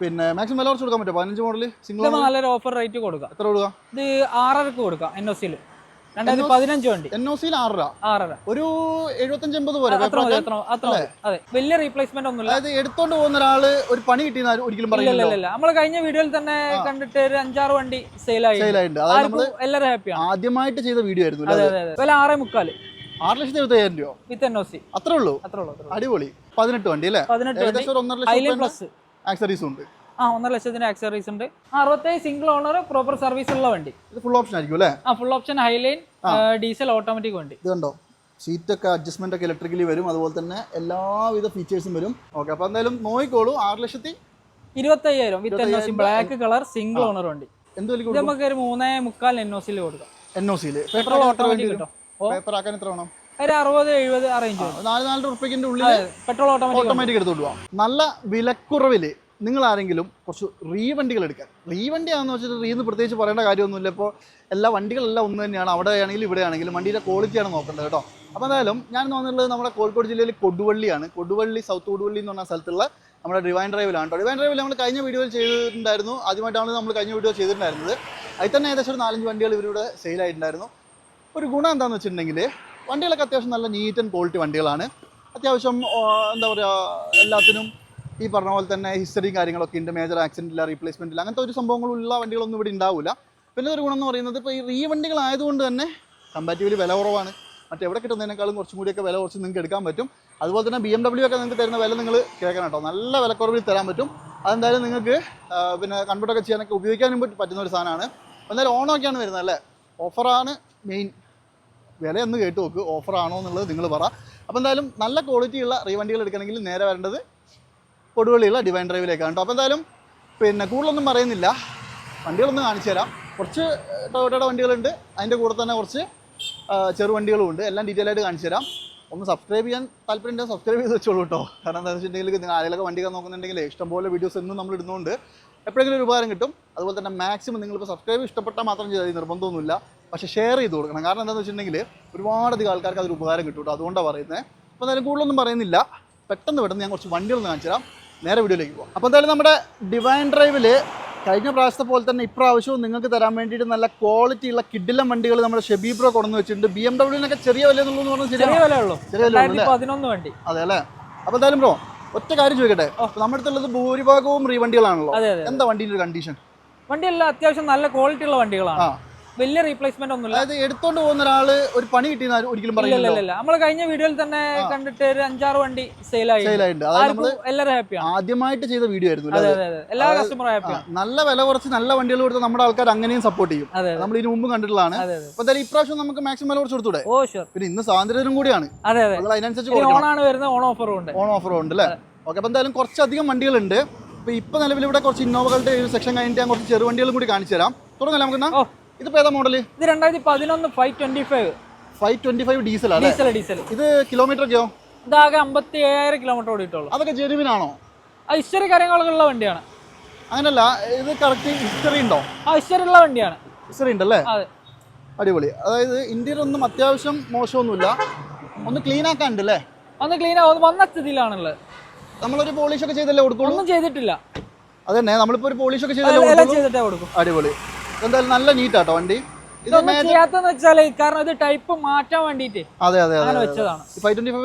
പിന്നെ മാക്സിമം വില കുറച്ച് കൊടുക്കാൻ പറ്റുമോ? പതിനഞ്ച് മോഡൽ സിംഗിൾ നല്ലൊരു ഓഫർ റേറ്റ് കൊടുക്കാം. എത്ര കൊടുക്കുക ഇത് ആറരക്ക് കൊടുക്കാം എൻ ഒ സിയിൽ രണ്ടായിരത്തി പതിനഞ്ച് വണ്ടി. എൻ ഒ സിയിൽ ആറര. ആറര. ഒരു എഴുപത്തഞ്ച് എൺപത് പോലെ അതെ വലിയ റീപ്ലേസ്മെന്റ് ഒന്നുമില്ല. അതായത് എടുത്തോണ്ട് പോകുന്ന ഒരാൾ ഒരു പണി കിട്ടിയെന്ന് ഒരിക്കലും പറയില്ല നമ്മൾ കഴിഞ്ഞ വീഡിയോയിൽ തന്നെ കണ്ടിട്ട് ഒരു അഞ്ചാറ് വണ്ടി സെയിലായി സെയിലായിട്ടുണ്ട് അതായത് നമ്മൾ എല്ലാവരും ഹാപ്പിയാണ് ആദ്യമായിട്ട് ചെയ്ത വീഡിയോ ആയിരുന്നു വില ആറേ മുക്കാൽ. ആറ് ലക്ഷത്തി എഴുപത്തി അയ്യായിരം രൂപ വിത്ത് എൻ ഒ സി അത്രേ ഉള്ളൂ? അത്രേ ഉള്ളൂ അടിപൊളി. പതിനെട്ട് വണ്ടി അല്ലേ? പതിനെട്ട് ഏകദേശം ഒന്നര ലക്ഷം പ്ലസ് ആക്സറീസും ഉണ്ട്. ആ ഒന്നര ലക്ഷത്തിന്റെ ആക്സറീസ് ഉണ്ട്. അറുപത്തേഴ് സിംഗിൾ ഓണർ പ്രോപ്പർ സർവീസ് ഉള്ള വണ്ടി. ഇത് ഫുൾ ഓപ്ഷൻ ആയിരിക്കും അല്ലേ? ആ full option highline diesel automatic വണ്ടി. ഇതുണ്ടോ സീറ്റൊക്കെ അഡ്ജസ്റ്റ്മെന്റ് ഒക്കെ ഇലക്ട്രിക്കലി വരും. അതുപോലെ തന്നെ എല്ലാവിധ ഫീച്ചേഴ്സും വരും. ഓക്കെ അപ്പൊ എന്തായാലും നോക്കിക്കോളൂ. ആറ് ലക്ഷത്തി ഇരുപത്തയ്യായിരം with N O C black colour single owner വണ്ടി. എന്ത് വില നമുക്ക് ഒരു മൂന്നേ മുക്കാൽ എൻ ഒ സിയിൽ കൊടുക്കാം. എൻ ഒ സിയിൽ പേപ്പർ ഓട്ടോമാറ്റിക് കിട്ടും. പേപ്പർ ആക്കാൻ എത്ര വേണം? ഒരു അറുപത് എഴുപത് അറേഞ്ച് ചെയ്യും നാല് നാല് റുപ്യക്കിന്റെ ഉള്ളിൽ പെട്രോൾ ഓട്ടോമാറ്റിക് ഓട്ടോമാറ്റിക് എടുത്തോണ്ട് പോവാം നല്ല വിലക്കുറവിൽ നിങ്ങൾ ആരെങ്കിലും കുറച്ച് റീവണ്ടികൾ എടുക്കാൻ. റീ വണ്ടിയാണെന്ന് വെച്ചിട്ട് റീ എന്ന് പ്രത്യേകിച്ച് പറയേണ്ട കാര്യമൊന്നുമില്ല. ഇപ്പോൾ എല്ലാ വണ്ടികളെല്ലാം ഒന്ന് തന്നെയാണ്. അവിടെ ആണെങ്കിലും ഇവിടെ ആണെങ്കിലും വണ്ടിയുടെ ക്വാളിറ്റിയാണ് നോക്കേണ്ടത് കേട്ടോ. അപ്പോൾ എന്തായാലും ഞാൻ തോന്നുന്നത് നമ്മുടെ കോഴിക്കോട് ജില്ലയിൽ കൊടുവള്ളിയാണ്. കൊടുവള്ളി സൗത്ത് കൊടുവള്ളി എന്ന് പറഞ്ഞ സ്ഥലത്തുള്ള നമ്മുടെ ഡിവൈൻ ഡ്രൈവിലാണ് കേട്ടോ. ഡിവൈൻ ഡ്രൈവിൽ നമ്മൾ കഴിഞ്ഞ വീഡിയോയിൽ ചെയ്തിട്ടുണ്ടായിരുന്നു. ആദ്യമായിട്ടാണ് നമ്മൾ കഴിഞ്ഞ വീഡിയോ ചെയ്തിട്ടുണ്ടായിരുന്നത്. അതിൽ തന്നെ ഏകദേശം ഒരു നാലഞ്ച് വണ്ടികൾ ഇവരിവിടെ സെയിലായിട്ടുണ്ടായിരുന്നു ഒരു ഗുണം എന്താണെന്ന് വെച്ചിട്ടുണ്ടെങ്കിൽ വണ്ടികളൊക്കെ അത്യാവശ്യം നല്ല നീറ്റ് ആൻഡ് ക്വാളിറ്റി വണ്ടികളാണ്. അത്യാവശ്യം എന്താ പറയുക എല്ലാത്തിനും ഈ പറഞ്ഞ പോലെ തന്നെ ഹിസ്റ്ററിയും കാര്യങ്ങളൊക്കെ ഉണ്ട്. മേജർ ആക്സിഡന്റ് ഇല്ല റീപ്ലേസ്മെന്റ് ഇല്ല അങ്ങനത്തെ ഒരു സംഭവങ്ങളുള്ള വണ്ടികളൊന്നും ഇവിടെ ഉണ്ടാവില്ല പിന്നെ ഒരു ഗുണം എന്ന് പറയുന്നത് ഇപ്പോൾ ഈ റീ വണ്ടികളായതുകൊണ്ട് തന്നെ കമ്പാറ്റീവ്ലി വില കുറവാണ്. മറ്റെവിടെ കിട്ടുന്നതിനേക്കാളും കുറച്ചും കൂടിയൊക്കെ വില കുറച്ച് നിങ്ങൾക്ക് എടുക്കാൻ പറ്റും. അതുപോലെ തന്നെ ബി എം ഡബ്ല്യു ഒക്കെ നിങ്ങൾക്ക് തരുന്ന വില നിങ്ങൾ കേൾക്കണം കേട്ടോ. നല്ല വിലക്കുറവിൽ തരാൻ പറ്റും. അതെന്തായാലും നിങ്ങൾക്ക് പിന്നെ കൺവേർട്ടൊക്കെ ചെയ്യാനൊക്കെ ഉപയോഗിക്കാനും പറ്റും- പറ്റുന്ന ഒരു സാധനമാണ്. എന്തായാലും ഓണമൊക്കെയാണ് വരുന്നത് അല്ലേ? ഓഫറാണ് മെയിൻ വില ഒന്ന് കേട്ട് നോക്ക് ഓഫറാണോ എന്നുള്ളത് നിങ്ങൾ പറ. അപ്പോൾ എന്തായാലും നല്ല ക്വാളിറ്റിയുള്ള റീ വണ്ടികൾ എടുക്കണമെങ്കിൽ നേരെ വരേണ്ടത് കൊടുവള്ളിയുള്ള ഡിവൈൻ ഡ്രൈവിലേക്കാണ് കേട്ടോ. അപ്പോൾ എന്തായാലും പിന്നെ കൂടുതലൊന്നും പറയുന്നില്ല. വണ്ടികളൊന്ന് കാണിച്ചു തരാം. കുറച്ച് ടൊയോട്ടയുടെ വണ്ടികളുണ്ട്. അതിന്റെ കൂടെ തന്നെ കുറച്ച് ചെറുവണ്ടികളും ചെറു വണ്ടികളും ഉണ്ട്. എല്ലാം ഡീറ്റെയിൽ ആയിട്ട് കാണിച്ചു തരാം. ഒന്ന് സബ്സ്ക്രൈബ് ചെയ്യാൻ താല്പര്യം സബ്സ്ക്രൈബ് ചെയ്ത് വെച്ചോളൂ കേട്ടോ. കാരണം എന്താണെന്ന് വെച്ചിട്ടുണ്ടെങ്കിൽ നിങ്ങൾ ആരെങ്കിലൊക്കെ വണ്ടികൾ നോക്കുന്നുണ്ടെങ്കിൽ ഇഷ്ടംപോലെ വീഡിയോസ് എന്നും നമ്മൾ ഇടുന്നുണ്ട്. എപ്പോഴെങ്കിലും ഒരു ഉപകാരം കിട്ടും. അതുപോലെ തന്നെ മാക്സിമം നിങ്ങളിപ്പോൾ സബ്സ്ക്രൈബ് ഇഷ്ടപ്പെട്ടാൽ മാത്രം ചെയ്താൽ നിർബന്ധമൊന്നുമില്ല. പക്ഷേ ഷെയർ ചെയ്ത് കൊടുക്കണം. കാരണം എന്താണെന്ന് വെച്ചിട്ടുണ്ടെങ്കിൽ ഒരുപാടധികം ആൾക്കാർക്ക് അതൊരു ഉപകാരം കിട്ടും കേട്ടോ. അതുകൊണ്ടാണ് പറയുന്നത്. അപ്പോൾ എന്തായാലും കൂടുതലൊന്നും പറയുന്നില്ല. പെട്ടെന്ന് പെട്ടെന്ന് ഞാൻ കുറച്ച് വണ്ടികളൊന്ന് കാണിച്ചു തരാം. നേരെ വീഡിയോയിലേക്ക് പോകാം അപ്പോൾ എന്തായാലും നമ്മുടെ ഡിവൈൻ ഡ്രൈവിൽ കഴിഞ്ഞ പ്രാവശ്യത്തെ പോലെ തന്നെ ഇപ്രാവശ്യവും നിങ്ങൾക്ക് തരാൻ വേണ്ടിയിട്ട് നല്ല ക്വാളിറ്റി ഉള്ള കിഡിലം വണ്ടികൾ നമ്മുടെ ഷെബി ബ്രോ കൊണ്ടു വെച്ചിട്ടുണ്ട്. ബി എം ഡബ്ല്യൂനൊക്കെ ചെറിയ വില എന്നുള്ളതെന്ന് പറഞ്ഞാൽ ചെറിയ വില ഉള്ളൂ. ചെറിയ വില പതിനൊന്ന് വണ്ടി. അതെ അല്ലേ? അപ്പോൾ എന്തായാലും ബ്രോ ഒറ്റ കാര്യം ചോദിക്കട്ടെ. നമ്മുടെ അടുത്തുള്ളത് ഭൂരിഭാഗവും റീ വണ്ടികളാണല്ലോ അതെ അതെ. എന്താ വണ്ടിയുടെ കണ്ടീഷൻ വണ്ടിയെല്ലാം അത്യാവശ്യം നല്ല ക്വാളിറ്റി ഉള്ള വണ്ടികളാണ്. ആ. വലിയ റീപ്ലേസ്മെന്റ് ഒന്നുമില്ല. അതായത് എടുത്തോണ്ട് പോകുന്ന ഒരാൾ ഒരു പണി കിട്ടിയെന്ന് ഒരിക്കലും പറയില്ല നമ്മൾ കഴിഞ്ഞ വീഡിയോയിൽ തന്നെ കണ്ടിട്ട് ഒരു അഞ്ചാറ് വണ്ടി സെയിൽ അതായത് നമ്മൾ എല്ലാവരും ഹാപ്പിയാണ് ആദ്യമായിട്ട് ചെയ്ത വീഡിയോ ആയിരുന്നു എല്ലാ കസ്റ്റമറും ഹാപ്പിയാണ് നല്ല വില കുറച്ച് നല്ല വണ്ടികൾ കൊടുത്ത് നമ്മുടെ ആൾക്കാർ അങ്ങനെയും സപ്പോർട്ട് ചെയ്യും. നമ്മൾ ഇതിനു മുമ്പ് കണ്ടിട്ടുള്ളതാണ്. അപ്പൊ ഇപ്രാവശ്യം നമുക്ക് മാക്സിമം വില കുറച്ച് കൊടുത്തൂടെ ഓ ഷുവർ പിന്നെ ഇന്ന് സ്വാതന്ത്ര്യം കൂടിയാണ്. അതെ അതെ. അതിനനുസരിച്ച് ഓണാണ് വരുന്നത് ഓൺ ഓഫറും ഉണ്ട്. ഓൺ ഓഫറും ഉണ്ട് അല്ലേ? ഓക്കെ അപ്പൊ എന്തായാലും കുറച്ചധികം വണ്ടികളുണ്ട്. ഇപ്പൊ ഇപ്പൊ നിലവിൽ ഇവിടെ കുറച്ച് ഇന്നോവകളുടെ ഒരു സെക്ഷൻ കഴിഞ്ഞിട്ട് ഞാൻ കുറച്ച് ചെറുവണ്ടികളും കൂടി കാണിച്ചു തരാം. തുറന്നല്ലേ നമുക്ക്. ഇതിപ്പോ ഏതാ മോഡൽ ഇത് രണ്ടായിരത്തി പതിനൊന്ന് five twenty five five twenty five diesel diesel diesel ഇത് കിലോമീറ്റർ ഒക്കെയോ ഇതാകെ അമ്പത്തി ഏഴായിരം കിലോമീറ്റർ ഓടിയിട്ടുള്ളൂ. അതൊക്കെ ജെനുവിൻ ആണോ? ആ ഹിസ്റ്ററി കാര്യങ്ങളൊക്കെ ഉള്ള വണ്ടിയാണ്. അങ്ങനല്ല ഇത് കറക്റ്റ് ഹിസ്റ്ററി ഉണ്ടോ? ആ ഹിസ്റ്ററി ഉള്ള വണ്ടിയാണ്. ഹിസ്റ്ററി ഉണ്ടല്ലേ? അതെ. അടിപൊളി. അതായത് ഇന്ത്യയിൽ ഒന്നും അത്യാവശ്യം മോശമൊന്നുമില്ല. ഒന്ന് ക്ലീൻ ആക്കാനുണ്ട് അല്ലേ ഒന്ന് ക്ലീൻ ആവും. വന്ന സ്ഥിതിയിലാണുള്ളത്. നമ്മളൊരു പോളിഷ് ഒക്കെ ചെയ്തല്ലേ കൊടുക്കുള്ളൂ? ഒന്നും ചെയ്തിട്ടില്ല. അതന്നെ നമ്മളിപ്പോ ഒരു പോളിഷ് ഒക്കെ ചെയ്തല്ലേ ചെയ്തിട്ടേ കൊടുക്കും. അടിപൊളി. എന്തായാലും നല്ല വണ്ടി. ഇതൊന്നും ചെയ്യാത്തെന്ന് വെച്ചാൽ കാരണം ഇത് ടൈപ്പ് മാറ്റാൻ അതെ അതെ അതെ വെച്ചതാണ്.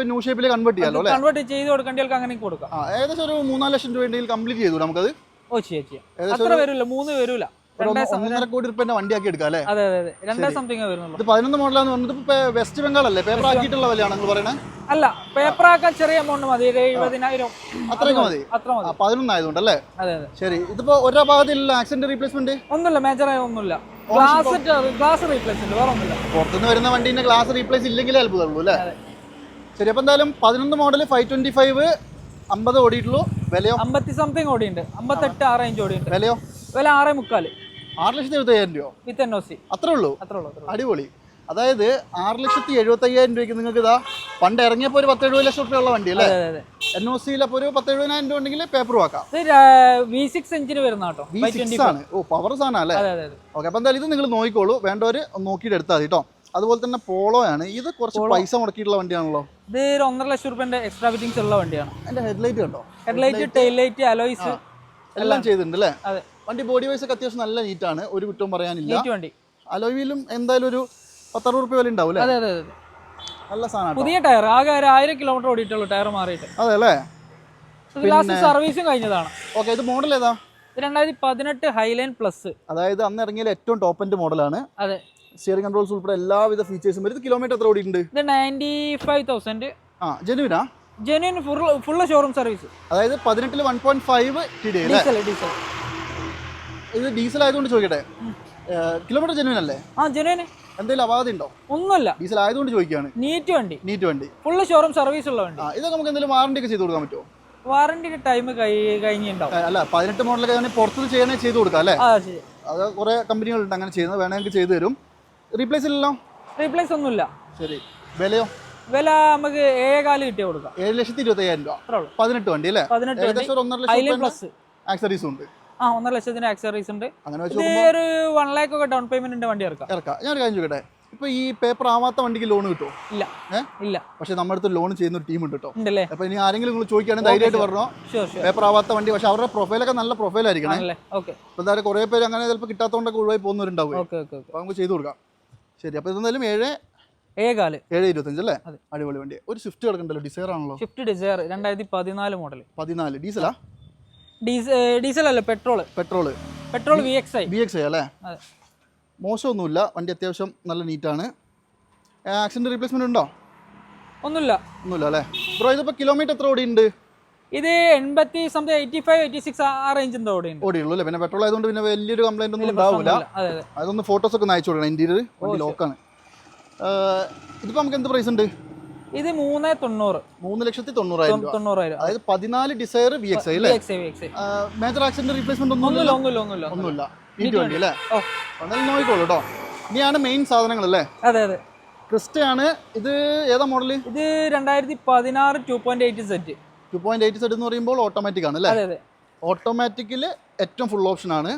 ന്യൂ ഷേപ്പിൽ കൺവേർട്ട് ചെയ്യാലോ അല്ലേ? കൺവേർട്ട് ചെയ്ത് കൊടുക്കേണ്ടവർക്ക് അങ്ങനെ കൊടുക്കാം. ഏകദേശം ഒരു മൂന്നാൽ ലക്ഷം രൂപ കംപ്ലീറ്റ് ചെയ്തു നമുക്കത്. ഓ ചെയ്യാം ചെയ്യാം. അത്ര വരില്ല മൂന്ന് വരൂല. ഒന്നര കോടി റുപ്യന്റെ വണ്ടിയാക്കി എടുക്കാം അല്ലേ? അതെ അതെ രണ്ടേ സംതിങ് വരുന്നുള്ളൂ. പതിനൊന്ന് മോഡലാന്ന് പറഞ്ഞത് ഇപ്പൊ വെസ്റ്റ് ബംഗാൾ അല്ലേ? പേപ്പർ ആക്കിയിട്ടുള്ള വിലയാണ് നിങ്ങൾ പറയുന്നത് അല്ല പേപ്പർ ആക്കാൻ ചെറിയ എമൗണ്ട് മതി. എഴുപതിനായിരം. അത്രയൊക്കെ മതി. അത്ര മതി. പതിനൊന്നായതുകൊണ്ട് അല്ലേ? അതെ അതെ. ശരി. ഇതിപ്പോ ഒരു ഭാഗത്തില്ല ആക്സിഡന്റ് റീപ്ലേസ്മെന്റ് ഒന്നുമില്ല മേജർ ആയ ഒന്നുമില്ല. ഗ്ലാസ് ഗ്ലാസ് റീപ്ലേസ്മെന്റ് വേറെ ഒന്നുമില്ല. പുറത്തുനിന്ന് വരുന്ന വണ്ടീന്റെ ഗ്ലാസ് റീപ്ലേസ് ഇല്ലെങ്കിലേ അത്ഭുതമുള്ളൂ അല്ലേ. ശരി അപ്പൊ എന്തായാലും പതിനൊന്ന് മോഡൽ ഫൈവ് ട്വന്റി ഫൈവ് അമ്പത് ഓടിയിട്ടുള്ളൂ. വിലയോ? അമ്പത്തി സംതിങ് ഓടിയുണ്ട് അമ്പത്തെട്ട് ആ റേഞ്ച് ഓടിയുണ്ട് വിലയോ? വില ആറേ മുക്കാൽ. ആറ് ലക്ഷത്തി എഴുപത്തി അയ്യായിരം രൂപ വിത്ത് എൻ ഒ സി അത്രേ ഉള്ളൂ? അത്രേ ഉള്ളൂ അത്രേ ഉള്ളൂ. അടിപൊളി. അതായത് ആറ് ലക്ഷത്തി എഴുപത്തി അയ്യായിരം രൂപയ്ക്ക് നിങ്ങൾക്ക് ഇതാ പണ്ട് ഇറങ്ങിയപ്പോൾ ഒരു പത്ത് എഴുപത് ലക്ഷം റുപ്യ ഉള്ള വണ്ടി അല്ലേ? അതെ അതെ എൻ ഒ സിയിൽ അപ്പോൾ ഒരു പത്ത് എഴുപതിനായിരം രൂപ ഉണ്ടെങ്കിൽ പേപ്പർ വാക്കാം. ഇത് വി സിക്സ് എഞ്ചിന് വരുന്ന കേട്ടോ വി സിക്സ് ആണ്. ഓ പവർ സാധനം അല്ലേ? അതെ അതെ അതെ. ഓക്കെ അപ്പോൾ എന്തായാലും ഇത് നിങ്ങൾ നോക്കിക്കോളൂ. വേണ്ടവർ നോക്കിയിട്ട് എടുത്താൽ മതി കേട്ടോ. അതുപോലെ തന്നെ പോളോ ആണ്. ഇത് കുറച്ച് പൈസ മുടക്കിയിട്ടുള്ള വണ്ടിയാണല്ലോ? ഇത് ഒരു ഒന്നര ലക്ഷം റുപ്യന്റെ എക്സ്ട്രാ ഫിറ്റിംഗ്സ് ഉള്ള വണ്ടിയാണ്. അതിന്റെ ഹെഡ്ലൈറ്റ് കണ്ടോ? ഹെഡ്ലൈറ്റ് ടെയിൽ ലൈറ്റ് അലോയിസ് എല്ലാം ചെയ്തിട്ടുണ്ട് അല്ലേ? അതെ. വണ്ടി ബോഡി വൈസ് ഒക്കെ അത്യാവശ്യം നല്ല നീറ്റാണ് ഒരു കുറ്റവും പറയാനില്ല. വണ്ടി. അലോയിലും എന്തായാലും ഒരു പത്തറുപത് റുപ്യ വില ഉണ്ടാവും അല്ലേ? അതെ അതെ അതെ നല്ല സാധനം പുതിയ ടയർ ആകെ ഒരു ആയിരം കിലോമീറ്റർ ഓടിയിട്ടുള്ളൂ ടയർ മാറിയിട്ട്. അതെ അല്ലേ? സർവീസും കഴിഞ്ഞതാണ്. ഓക്കെ ഇത് മോഡൽ ഏതാ? രണ്ടായിരത്തി പതിനെട്ട് ഹൈലൈൻ പ്ലസ് അതായത് അന്ന് ഇറങ്ങിയ ഏറ്റവും ടോപ്പ് എൻഡ് മോഡലാണ് അതെ. സ്റ്റിയറിംഗ് കൺട്രോൾസ് ഉൾപ്പെടെ എല്ലാവിധ ഫീച്ചേഴ്സും വരും ഇത് കിലോമീറ്റർ എത്ര ഓടിയിട്ടുണ്ട്? ഇത് നയന്റി ഫൈവ് തൗസൻഡ് ആ? ജെനുവിനാ genuine full full showroom service അതായത് പതിനെട്ടിൽ one point five diesel diesel ഇത് ഡീസൽ ആയതുകൊണ്ട് ചോദിക്കട്ടെ? കിലോമീറ്റർ ജെനുവിൻ അല്ലേ? ആ ജെന്യൂന് എന്തെങ്കിലും അപാധി ഉണ്ടോ? ഒന്നുമില്ല. ഡീസൽ ആയതുകൊണ്ട് ചോദിക്കുകയാണ്. നീറ്റ് വണ്ടി. നീറ്റ് വണ്ടി. ഫുള്ള് ഷോറൂം സർവീസ് ഉള്ള വണ്ടി. ആ ഇതൊക്കെ നമുക്ക് എന്തെങ്കിലും വാറണ്ടി ഒക്കെ ചെയ്ത് കൊടുക്കാൻ പറ്റുമോ? വാറണ്ടി ടൈം കഴിഞ്ഞിട്ടുണ്ടാവും. അല്ല പതിനെട്ട് മോഡലൊക്കെ ആണെങ്കിൽ പുറത്ത് ചെയ്യണേ ചെയ്ത് കൊടുക്കാം അല്ലേ? അത് കുറേ കമ്പനികളുണ്ട് അങ്ങനെ ചെയ്യുന്നത്. വേണമെങ്കിൽ ചെയ്തു തരും. റീപ്ലേസ് ഇല്ലല്ലോ? റീപ്ലേസ് ഒന്നുമില്ല. ശരി. വിലയോ? വില നമുക്ക് ഏകാൽ കിട്ടിയ കൊടുക്കാം. ഏഴ് ലക്ഷത്തി ഇരുപത്തി അയ്യായിരം രൂപ പതിനെട്ട് വണ്ടി അല്ലേ? ഏകദേശം ഒന്നര ലക്ഷം പ്ലസ് ആക്സറീസും ഉണ്ട്. ആ ഒന്നര ലക്ഷത്തിന് ആക്സറീസ് ഉണ്ട്. അങ്ങനെ ഒരു വൺ ലാക്ക് ഒക്കെ ഡൗൺ പേയ്മെന്റ് വണ്ടി ഇറക്കാം. ഇറക്കാം. ഞാൻ ഒരു കാര്യം ചോദിക്കട്ടെ? ഇപ്പൊ ഈ പേപ്പർ ആവാത്ത വണ്ടിക്ക് ലോൺ കിട്ടുമോ ഇല്ല. ഇല്ല. പക്ഷെ നമ്മുടെ അടുത്ത് ലോൺ ചെയ്യുന്ന ഒരു ടീം ഉണ്ട് കേട്ടോ അപ്പൊ ഇനി ആരെങ്കിലും നിങ്ങൾ ചോദിക്കുകയാണെങ്കിൽ ധൈര്യമായിട്ട് പറഞ്ഞോ. പേപ്പർ ആവാത്ത വണ്ടി പക്ഷെ അവരുടെ പ്രൊഫൈലൊക്കെ നല്ല പ്രൊഫൈൽ ആയിരിക്കണം. ഓക്കെ ഇപ്പൊ എന്തായാലും കുറെ പേര് അങ്ങനെ ചിലപ്പോൾ കിട്ടാത്തതുകൊണ്ടൊക്കെ ഒഴിവായി പോകുന്നവരുണ്ടാവും. അപ്പൊ നമുക്ക് ചെയ്തു കൊടുക്കാം. ശരി അപ്പൊ ഇതെന്തായാലും ഏഴ് ഏകാൽ. ഏഴ് ഇരുപത്തഞ്ച് അല്ലേ? അടിപൊളി വണ്ടി. ഒരു സ്വിഫ്റ്റ് കിടക്കണ്ടല്ലോ? ഡിസൈർ ആണല്ലോ. സ്വിഫ്റ്റ് ഡിസയർ രണ്ടായിരത്തി പതിനാല് മോഡൽ പതിനാല്. ഡീസലാ ഡീസൽ അല്ല petrol petrol petrol V X I B X I അല്ലേ? മോശമൊന്നുമില്ല. വണ്ടി അത്യാവശ്യം നല്ല നീറ്റാണ്. ആക്സിഡന്റ് റീപ്ലേസ്മെന്റ് ഉണ്ടോ? ഒന്നുമില്ല. ഒന്നുമില്ല അല്ലേ? ബ്രോ ഇതിപ്പോൾ കിലോമീറ്റർ എത്ര ഓടിയുണ്ട്? ഇത് എൺപത്തി something eighty five eighty six ആ റേഞ്ച് ഓടി ഉണ്ട് ഓടിയുള്ളൂ അല്ലേ പിന്നെ പെട്രോൾ ആയതുകൊണ്ട് പിന്നെ വലിയൊരു കംപ്ലൈന്റ് ഒന്നും ഉണ്ടാവില്ല അതെ അതെ. അതൊന്ന് ഫോട്ടോസ് ഒക്കെ അയച്ചു കൊടുക്കണം. ഇന്റീരിയർ ലോക്കാണ് ഇതിപ്പോൾ നമുക്ക് എന്ത് പ്രൈസ് ഉണ്ട്? ഇത് മൂന്ന് തൊണ്ണൂറ്. മൂന്ന് ലക്ഷത്തി തൊണ്ണൂറായിരം തൊണ്ണൂറായിരം. അതായത് പതിനാല് Dzire V X I major accident replacement ഒന്നും ഒന്നുമില്ല ഒന്നുമില്ല ഒന്നുമില്ല. വണ്ടി അല്ലേ? എന്നാലും നോക്കിക്കോളൂ കേട്ടോ ഇനിയാണ് മെയിൻ സാധനങ്ങൾ അല്ലേ? അതെ അതെ. ക്രിസ്റ്റയാണ്. ഇത് ഏതാ മോഡൽ ഇത് രണ്ടായിരത്തി പതിനാറ് two point eight set two point eight set എന്ന് പറയുമ്പോൾ ഓട്ടോമാറ്റിക് ആണ് അല്ലേ? അതെ അതെ. ഓട്ടോമാറ്റിക്കിൽ ഏറ്റവും ഫുൾ ഓപ്ഷൻ ആണ്.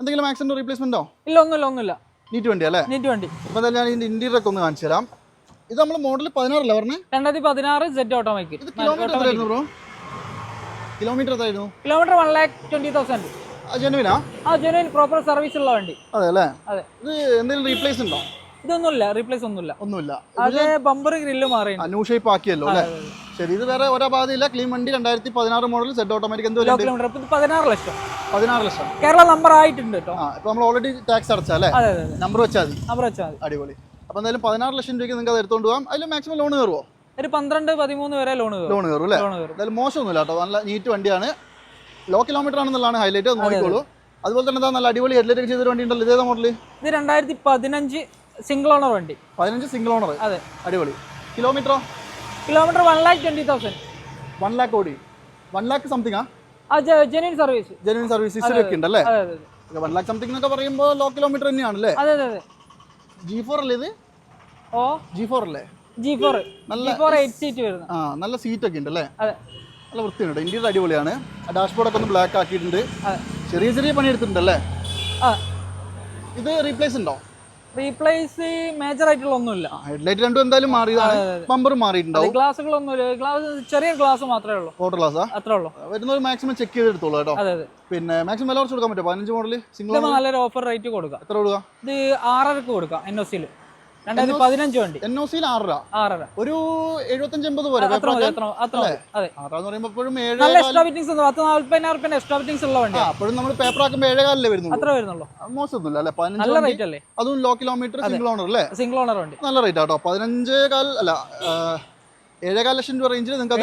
എന്തെങ്കിലും ആക്സിഡന്റ് റീപ്ലേസ്മെന്റോ ഇല്ല ഒന്നുമില്ല ഒന്നുമില്ല. നീറ്റ് വണ്ടി അല്ലേ? നീറ്റ് വണ്ടി. അപ്പോൾ ഞാൻ ഇതിന്റെ ഇന്റീരിയർ ഒക്കെ ഒന്ന് കാണിച്ചു തരാം ഇത് നമ്മൾ മോഡൽ പതിനാറല്ലേ പറഞ്ഞേ? രണ്ടായിരത്തി പതിനാറ് സെറ്റ് ഓട്ടോമാറ്റിക് കിലോമീറ്റർ എത്രയായിരുന്നു kilometre one lakh twenty thousand ജെനുവിനാ ആ ജെനുവിൻ പ്രോപ്പർ സർവീസ് ഉള്ള വണ്ടി. അതെ അല്ലേ? അതെ. ഇത് എന്തെങ്കിലും റീപ്ലേസ് ഉണ്ടോ? ഇതൊന്നുമില്ല റീപ്ലേസ് ഒന്നുമില്ല. ഒന്നുമില്ല. അത് ബമ്പർ ഗ്രില്ല് മാറി ന്യൂ ഷേപ്പ് ആക്കിയല്ലോ അല്ലേ? ശരി ഇത് വേറെ ഒരാ ബാധയില്ല ക്ലീൻ വണ്ടി രണ്ടായിരത്തി പതിനാറ് മോഡൽ സെറ്റ് ഓട്ടോമാറ്റിക് എന്തോ കിലോമീറ്റർ പതിനാറ് ലക്ഷം. പതിനാറ് ലക്ഷം. കേരള നമ്പർ ആയിട്ടുണ്ട് കേട്ടോ ആ ഇപ്പൊ നമ്മൾ ഓൾറെഡി ടാക്സ് അടച്ചാ അല്ലേ? നമ്പർ വെച്ചാൽ മതി. നമ്പർ വെച്ചാൽ മതി. അടിപൊളി. അപ്പൊ എന്തായാലും പതിനാറ് ലക്ഷം രൂപയ്ക്ക് നിങ്ങൾക്ക് അത് എടുത്തോണ്ട് പോകാം. അതിൽ മാക്സിമം ലോൺ കയറുമോ ഒരു പന്ത്രണ്ട് പതിമൂന്ന് വരെ ലോൺ ലോൺ കയറും അല്ലേ? എന്തായാലും മോശമൊന്നുമില്ല കേട്ടോ. നല്ല നീറ്റ് വണ്ടിയാണ്. ലോ കിലോമീറ്റർ ആണെന്നുള്ളതാണ് ഹൈലൈറ്റ് അത് നോക്കിക്കോളൂ. അതുപോലെ തന്നെ നല്ല അടിപൊളി ഹെഡ്ലൈറ്റ് ചെയ്തൊരു വണ്ടി ഉണ്ടല്ലോ ഇതേതാ മോഡൽ ഇത് രണ്ടായിരത്തി പതിനഞ്ച് സിംഗിൾ ഓണർ വണ്ടി. പതിനഞ്ച് സിംഗിൾ ഓണർ അതെ. അടിപൊളി. കിലോമീറ്ററോ kilometre one lakh twenty thousand one lakh ഓടി. വൺ ലാക്ക് സംതിങ് ആ? Genuine service genuine service history ഒക്കെ ഉണ്ടല്ലേ? വൺ ലാക്ക് സംതിങ് എന്നൊക്കെ പറയുമ്പോൾ ലോ കിലോമീറ്റർ തന്നെയാണല്ലേ? അതെ അതെ അതെ. ജി ഫോർ അല്ലേ ഇത്? ഓ. ജി ഫോർ അല്ലേ? ജി ഫോർ നല്ല- ഫോർ എയ്റ്റ് സീറ്റ് വരുന്നത് ആ നല്ല സീറ്റ് ഒക്കെ ഉണ്ട് അല്ലേ? നല്ല വൃത്തിയുണ്ട്. ഇന്ത്യ അടിപൊളിയാണ്. ഡാഷ്ബോർഡ് ഒക്കെ ഒന്ന് ബ്ലാക്ക് ആക്കിയിട്ടുണ്ട്. ചെറിയ ചെറിയ പണി എടുത്തിട്ടുണ്ടല്ലേ ആ. ഇത് റീപ്ലേസ് ഉണ്ടോ? റീപ്ലേസ് മേജർ ആയിട്ടുള്ള ഒന്നുമില്ല ഹെഡ്ലൈറ്റ് രണ്ടും എന്തായാലും മാറിയതാണ്. ബമ്പർ മാറിയിട്ടുണ്ടാവും. ഗ്ലാസ്സുകളൊന്നുമില്ല ഗ്ലാസ് ചെറിയ ഗ്ലാസ് മാത്രമേ ഉള്ളൂ. ഫോട്ടോ ഗ്ലാസ് അത്രേ ഉള്ളൂ വരുന്നവർ മാക്സിമം ചെക്ക് ചെയ്തെടുത്തോളൂ കേട്ടോ. അതെ അതെ. പിന്നെ മാക്സിമം വില കുറച്ച് കൊടുക്കാൻ പറ്റുമോ? പതിനഞ്ച് മോഡൽ സിംഗിൾ നല്ലൊരു ഓഫർ റേറ്റ് കൊടുക്കാം. എത്ര കൊടുക്കുക ഇത് ആറരക്ക് കൊടുക്കാം എൻ ഒ സിയിൽ രണ്ടായിരത്തി പതിനഞ്ച് വണ്ടി. എൻ ഒ സിയിൽ ആറര. ഒരു എഴുപത്തഞ്ച് എൺപത് പോലെ അപ്പോഴും നമ്മൾ പേപ്പർ ആക്കുമ്പോൾ ഏഴേകാലല്ലേ അത്ര വരുന്നുള്ളൂ. അത് മോശമൊന്നുമില്ല അല്ലേ? പതിനഞ്ച് നല്ല റേറ്റ് അല്ലേ? അതും ലോ കിലോമീറ്റർ സിംഗിൾ ഓണർ അല്ലേ? സിംഗിൾ ഓണർ വണ്ടി. നല്ല റേറ്റ് ആട്ടോ പതിനഞ്ചേ കാൽ അല്ല ആ, ഏഴേകാൽ ലക്ഷം രൂപ റേഞ്ചിൽ നിങ്ങൾക്ക്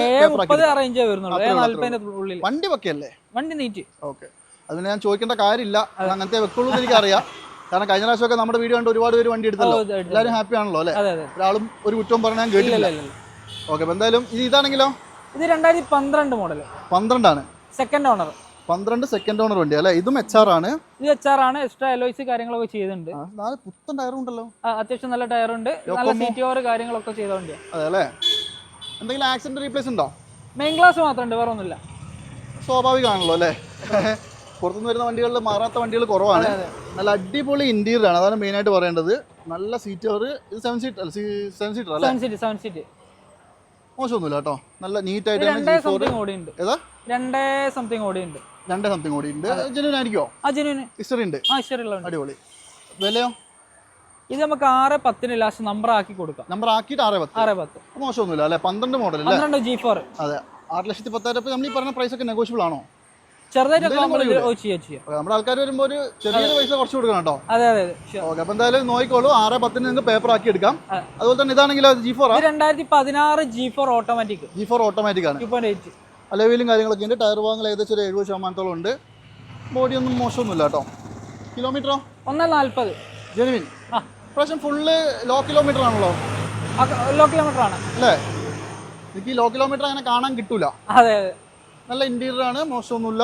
വണ്ടി വെക്കല്ലേ വണ്ടി നീറ്റ് ഓക്കെ. അതിന് ഞാൻ ചോദിക്കേണ്ട കാര്യമില്ല. അങ്ങനത്തെ വെക്കുള്ളൂ എന്ന് എനിക്കറിയാം. കാരണം കഴിഞ്ഞ പ്രാവശ്യമൊക്കെ നമ്മുടെ വീഡിയോ കണ്ട് ഒരുപാട് പേര് വണ്ടി എടുത്തല്ലോ. എല്ലാവരും ഹാപ്പി ആണല്ലോ അല്ലേ? ഒരാളും ഒരു കുറ്റവും പറഞ്ഞാൽ കേട്ടില്ല ഓക്കെ എന്തായാലും ഇത് ഇതാണെങ്കിലോ? ഇത് രണ്ടായിരത്തി പന്ത്രണ്ട് മോഡൽ പന്ത്രണ്ടാണ്. സെക്കൻഡ് ഓണർ പന്ത്രണ്ട് സെക്കൻഡ് ഓണർ വണ്ടി അല്ലേ? ഇതും എച്ച് ആർ ആണ്. ഇത് എച്ച് ആർ ആണ്. എക്സ്ട്രാ എലോയ്സ് കാര്യങ്ങളൊക്കെ ചെയ്തിട്ടുണ്ട്. നാല് പുത്തൻ ടയർ ഉണ്ടല്ലോ. അത്യാവശ്യം നല്ല ടയർ ഉണ്ട്. നല്ല സീറ്റ് ഓവർ കാര്യങ്ങളൊക്കെ ചെയ്ത വണ്ടിയാണ് അതെ അല്ലേ? എന്തെങ്കിലും ആക്സിഡന്റ് റീപ്ലേസ് ഉണ്ടോ? മെയിൻ ക്ലാസ് മാത്രമുണ്ട് വേറെ ഒന്നുമില്ല സ്വാഭാവികമാണല്ലോ അല്ലേ? പുറത്തുനിന്ന് വരുന്ന വണ്ടികളിൽ മാറാത്ത വണ്ടികൾ കുറവാണ്. നല്ല അടിപൊളി ഇന്റീരിയർ ആണ്. അതാണ് മെയിൻ ആയിട്ട് പറയേണ്ടത്. നല്ല സീറ്റ് അവർ ഇത് സെവൻ സീറ്റ് അല്ല സെവൻ സീറ്റർ അല്ല? സെവൻ സീറ്റ് സെവൻ സീറ്റ് മോശമൊന്നുമില്ല കേട്ടോ. നല്ല നീറ്റ് ആയിട്ട് രണ്ടേ സംതിങ് ഓടിയുണ്ട്. ഏതാ? രണ്ടേ സംതിങ് ഓടിയുണ്ട്. രണ്ട് സംതിങ് ജെനുവിൻ ആയിരിക്കോ? ആ ഹിസ്റ്ററി ഉണ്ട് ആ ഹിസ്റ്ററി അടിപൊളി. വിലയോ? ഇത് നമുക്ക് ആറ് പത്തിന് ലാസ്റ്റ് നമ്പർ ആക്കി കൊടുക്കാം. നമ്പർ ആക്കിയിട്ട് ആറ് പത്ത്. ആറ് പത്ത്. മോശമൊന്നുമില്ല അല്ലെ? പന്ത്രണ്ട് മോഡൽ പന്ത്രണ്ട് ജി ഫോർ അതെ. ആറ് ലക്ഷത്തി പത്തായിരം നമ്മൾ ഈ പറഞ്ഞ പ്രൈസ് ഒക്കെ നെഗോഷ്യബിൾ ആണോ? നമ്മുടെ ആൾക്കാർ ഒരു ചെറിയൊരു പൈസ കുറച്ച് കൊടുക്കണം കേട്ടോ. അതെ അതെ. ഓക്കെ അപ്പം എന്തായാലും നോക്കിക്കോളൂ. ആറ് പത്തിന് നിങ്ങൾക്ക് പേപ്പർ ആക്കി എടുക്കാം. അതുപോലെ തന്നെ ഇതാണെങ്കിലോ ജി ഫോർ ഇത് രണ്ടായിരത്തി പതിനാറ് G four automatic G four automatic ആണ് അലവിലും കാര്യങ്ങളൊക്കെ ഉണ്ട്. ടയർ ഭാഗങ്ങൾ ഏകദേശം ഒരു എഴുപത് ശതമാനത്തോളം ഉണ്ട്. ബോഡി ഒന്നും മോശമൊന്നുമില്ല കേട്ടോ. കിലോമീറ്ററോ ഒന്ന് നാൽപ്പത് ജെനുവിൻ ആ. ഇപ്രാവശ്യം ഫുള്ള് ലോ കിലോമീറ്റർ ആണല്ലോ. ലോ കിലോമീറ്റർ ആണ്. അല്ലേ? എനിക്ക് ലോ കിലോമീറ്റർ അങ്ങനെ കാണാൻ കിട്ടൂല. അതെ അതെ. നല്ല ഇന്റീരിയർ ആണ് മോശമൊന്നുമില്ല.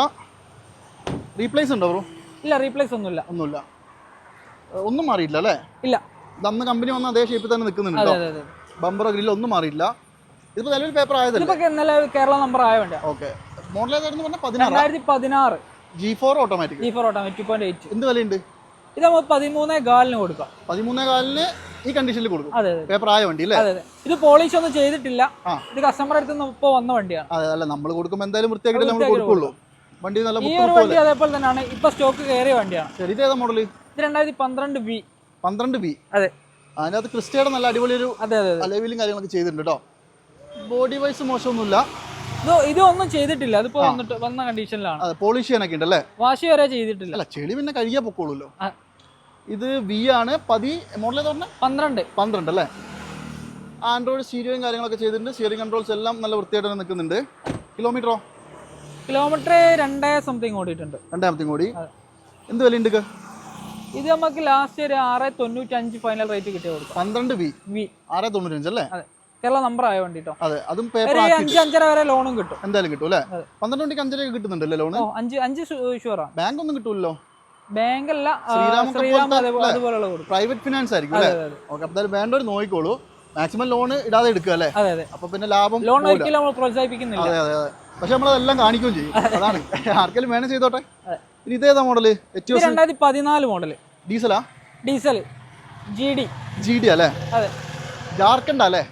റീപ്ലേസ് ഉണ്ടോ ബ്രോ ഇല്ല റീപ്ലേസ് ഒന്നുമില്ല. ഒന്നുമില്ല. ഒന്നും മാറിയില്ല അല്ലേ? ഇല്ല. ഇതന്ന് അന്ന് കമ്പനി വന്ന അതേ ഷേപ്പിൽ തന്നെ നിൽക്കുന്നുണ്ട് ബമ്പറോ ഗ്രില്ലോ ഒന്നും മാറിയില്ല ഇതിപ്പോൾ നിലവിൽ പേപ്പർ ആയതല്ലേ? ഇതിപ്പോ ഇന്നലെ കേരള നമ്പർ ആയ വേണ്ട ഓക്കെ മോഡൽ ഏതായിരുന്നു പറഞ്ഞാൽ പതിനാറ്? രണ്ടായിരത്തി പതിനാറ് G four automatic G four automatic two point eight എന്ത് വിലയുണ്ട്? ഇത് നമുക്ക് പതിമൂന്നേ കാലിന് കൊടുക്കാം. പതിമൂന്നേ കാലിന് ഈ കണ്ടീഷനിൽ കൊടുക്കും. അതെ പേപ്പർ ആയ വണ്ടി അല്ലേ? അതെ ഇത് പോളിഷ് ഒന്നും ചെയ്തിട്ടില്ല. ഇത് കസ്റ്റമർ അടുത്ത് നിന്ന് ഇപ്പോൾ വന്ന വണ്ടിയാണ്. അതെ അല്ല നമ്മൾ കൊടുക്കുമ്പോൾ എന്തായാലും വൃത്തിയാക്കിയിട്ട് നമ്മൾ കൊടുക്കുള്ളൂ. വണ്ടി നല്ല ഈ ഒരു വണ്ടി അതേപോലെ തന്നെയാണ്. ഇപ്പൊ സ്റ്റോക്ക് കയറിയ വണ്ടിയാണ്. ശരി ഇത് ഏതാ മോഡൽ ഇത് രണ്ടായിരത്തി പന്ത്രണ്ട് വി പന്ത്രണ്ട് ബി അതെ. അതിനകത്ത് ക്രിസ്റ്റയുടെ നല്ല അടിപൊളി ഒരു അതെ അതെ. അലവിലും കാര്യങ്ങളൊക്കെ ചെയ്തിട്ടുണ്ട് കേട്ടോ ബോഡി വൈസ് മോശമൊന്നുമില്ല. ഇത് ഇതൊന്നും ചെയ്തിട്ടില്ല. അതിപ്പോ വന്നിട്ട് വന്ന കണ്ടീഷനിലാണ് പോളിഷ് ചെയ്യാനൊക്കെ ഉണ്ടല്ലേ? വാശി വരെ ചെയ്തിട്ടില്ല. അല്ല ചെളി പിന്നെ കഴുകിയാൽ പൊക്കോളൂല്ലോ. ഇത് വി ആണ്. പതി മോഡൽ ഏതാ പറഞ്ഞത് പന്ത്രണ്ട്. പന്ത്രണ്ട് അല്ലേ? ആൻഡ്രോയിഡ് സ്റ്റീരിയോയും കാര്യങ്ങളൊക്കെ ചെയ്തിട്ടുണ്ട്. സ്റ്റിയറിംഗ് കൺട്രോൾസ് എല്ലാം നല്ല വൃത്തിയായിട്ട് തന്നെ നിൽക്കുന്നുണ്ട്. കിലോമീറ്ററോ കിലോമീറ്റർ രണ്ടേ സംതിങ് ഓടിയിട്ടുണ്ട്. രണ്ടേ സംതിങ് ഓടി എന്ത് വില ഉണ്ട് ഇത് നമുക്ക് ലാസ്റ്റ് ഒരു ആറ് തൊണ്ണൂറ്റഞ്ച് ഫൈനൽ റേറ്റ് കിട്ടിയ കൊടുക്കും. പന്ത്രണ്ട് വി വി ആറ് തൊണ്ണൂറ്റഞ്ച് അല്ലേ? കേരള നമ്പർ ആയ വേണ്ടിട്ടോ. അതെ. അതും പേപ്പർ അഞ്ച് അഞ്ചര വരെ ലോണും കിട്ടും. എന്തായാലും കിട്ടും അല്ലേ. പന്ത്രണ്ട് മണിക്ക് അഞ്ചരയൊക്കെ കിട്ടുന്നുണ്ടല്ലേ ലോൺ അഞ്ച് അഞ്ച് ഷുവറാണ് ബാങ്ക് ഒന്നും കിട്ടൂലല്ലോ? ബാങ്ക് അല്ല ആ, ശ്രീരാമൊക്കെ അതേപോലെ അല്ലേ? അതുപോലെയുള്ള പ്രൈവറ്റ് ഫിനാൻസ് ആയിരിക്കും അല്ലേ? ഓക്കെ എന്തായാലും വേണ്ടവർ നോക്കിക്കോളൂ. മാക്സിമം ലോൺ ഇടാതെ എടുക്കുക അല്ലേ? അതെ അതെ. അപ്പൊ പിന്നെ ലാഭം ലോൺ. ഒരിക്കലും നമ്മൾ പ്രോത്സാഹിപ്പിക്കുന്നില്ല. അതെ അതെ അതെ. പക്ഷെ നമ്മളതെല്ലാം കാണിക്കുകയും ചെയ്യും. അതാണ്. ആർക്കെങ്കിലും വേണം ചെയ്തോട്ടെ. ഇനി ഇതേതാ മോഡൽ രണ്ടായിരത്തി പതിനാല് model ഡീസലാ diesel G D G D അല്ലേ? അതെ. ജാർഖണ്ഡ് അല്ലേ?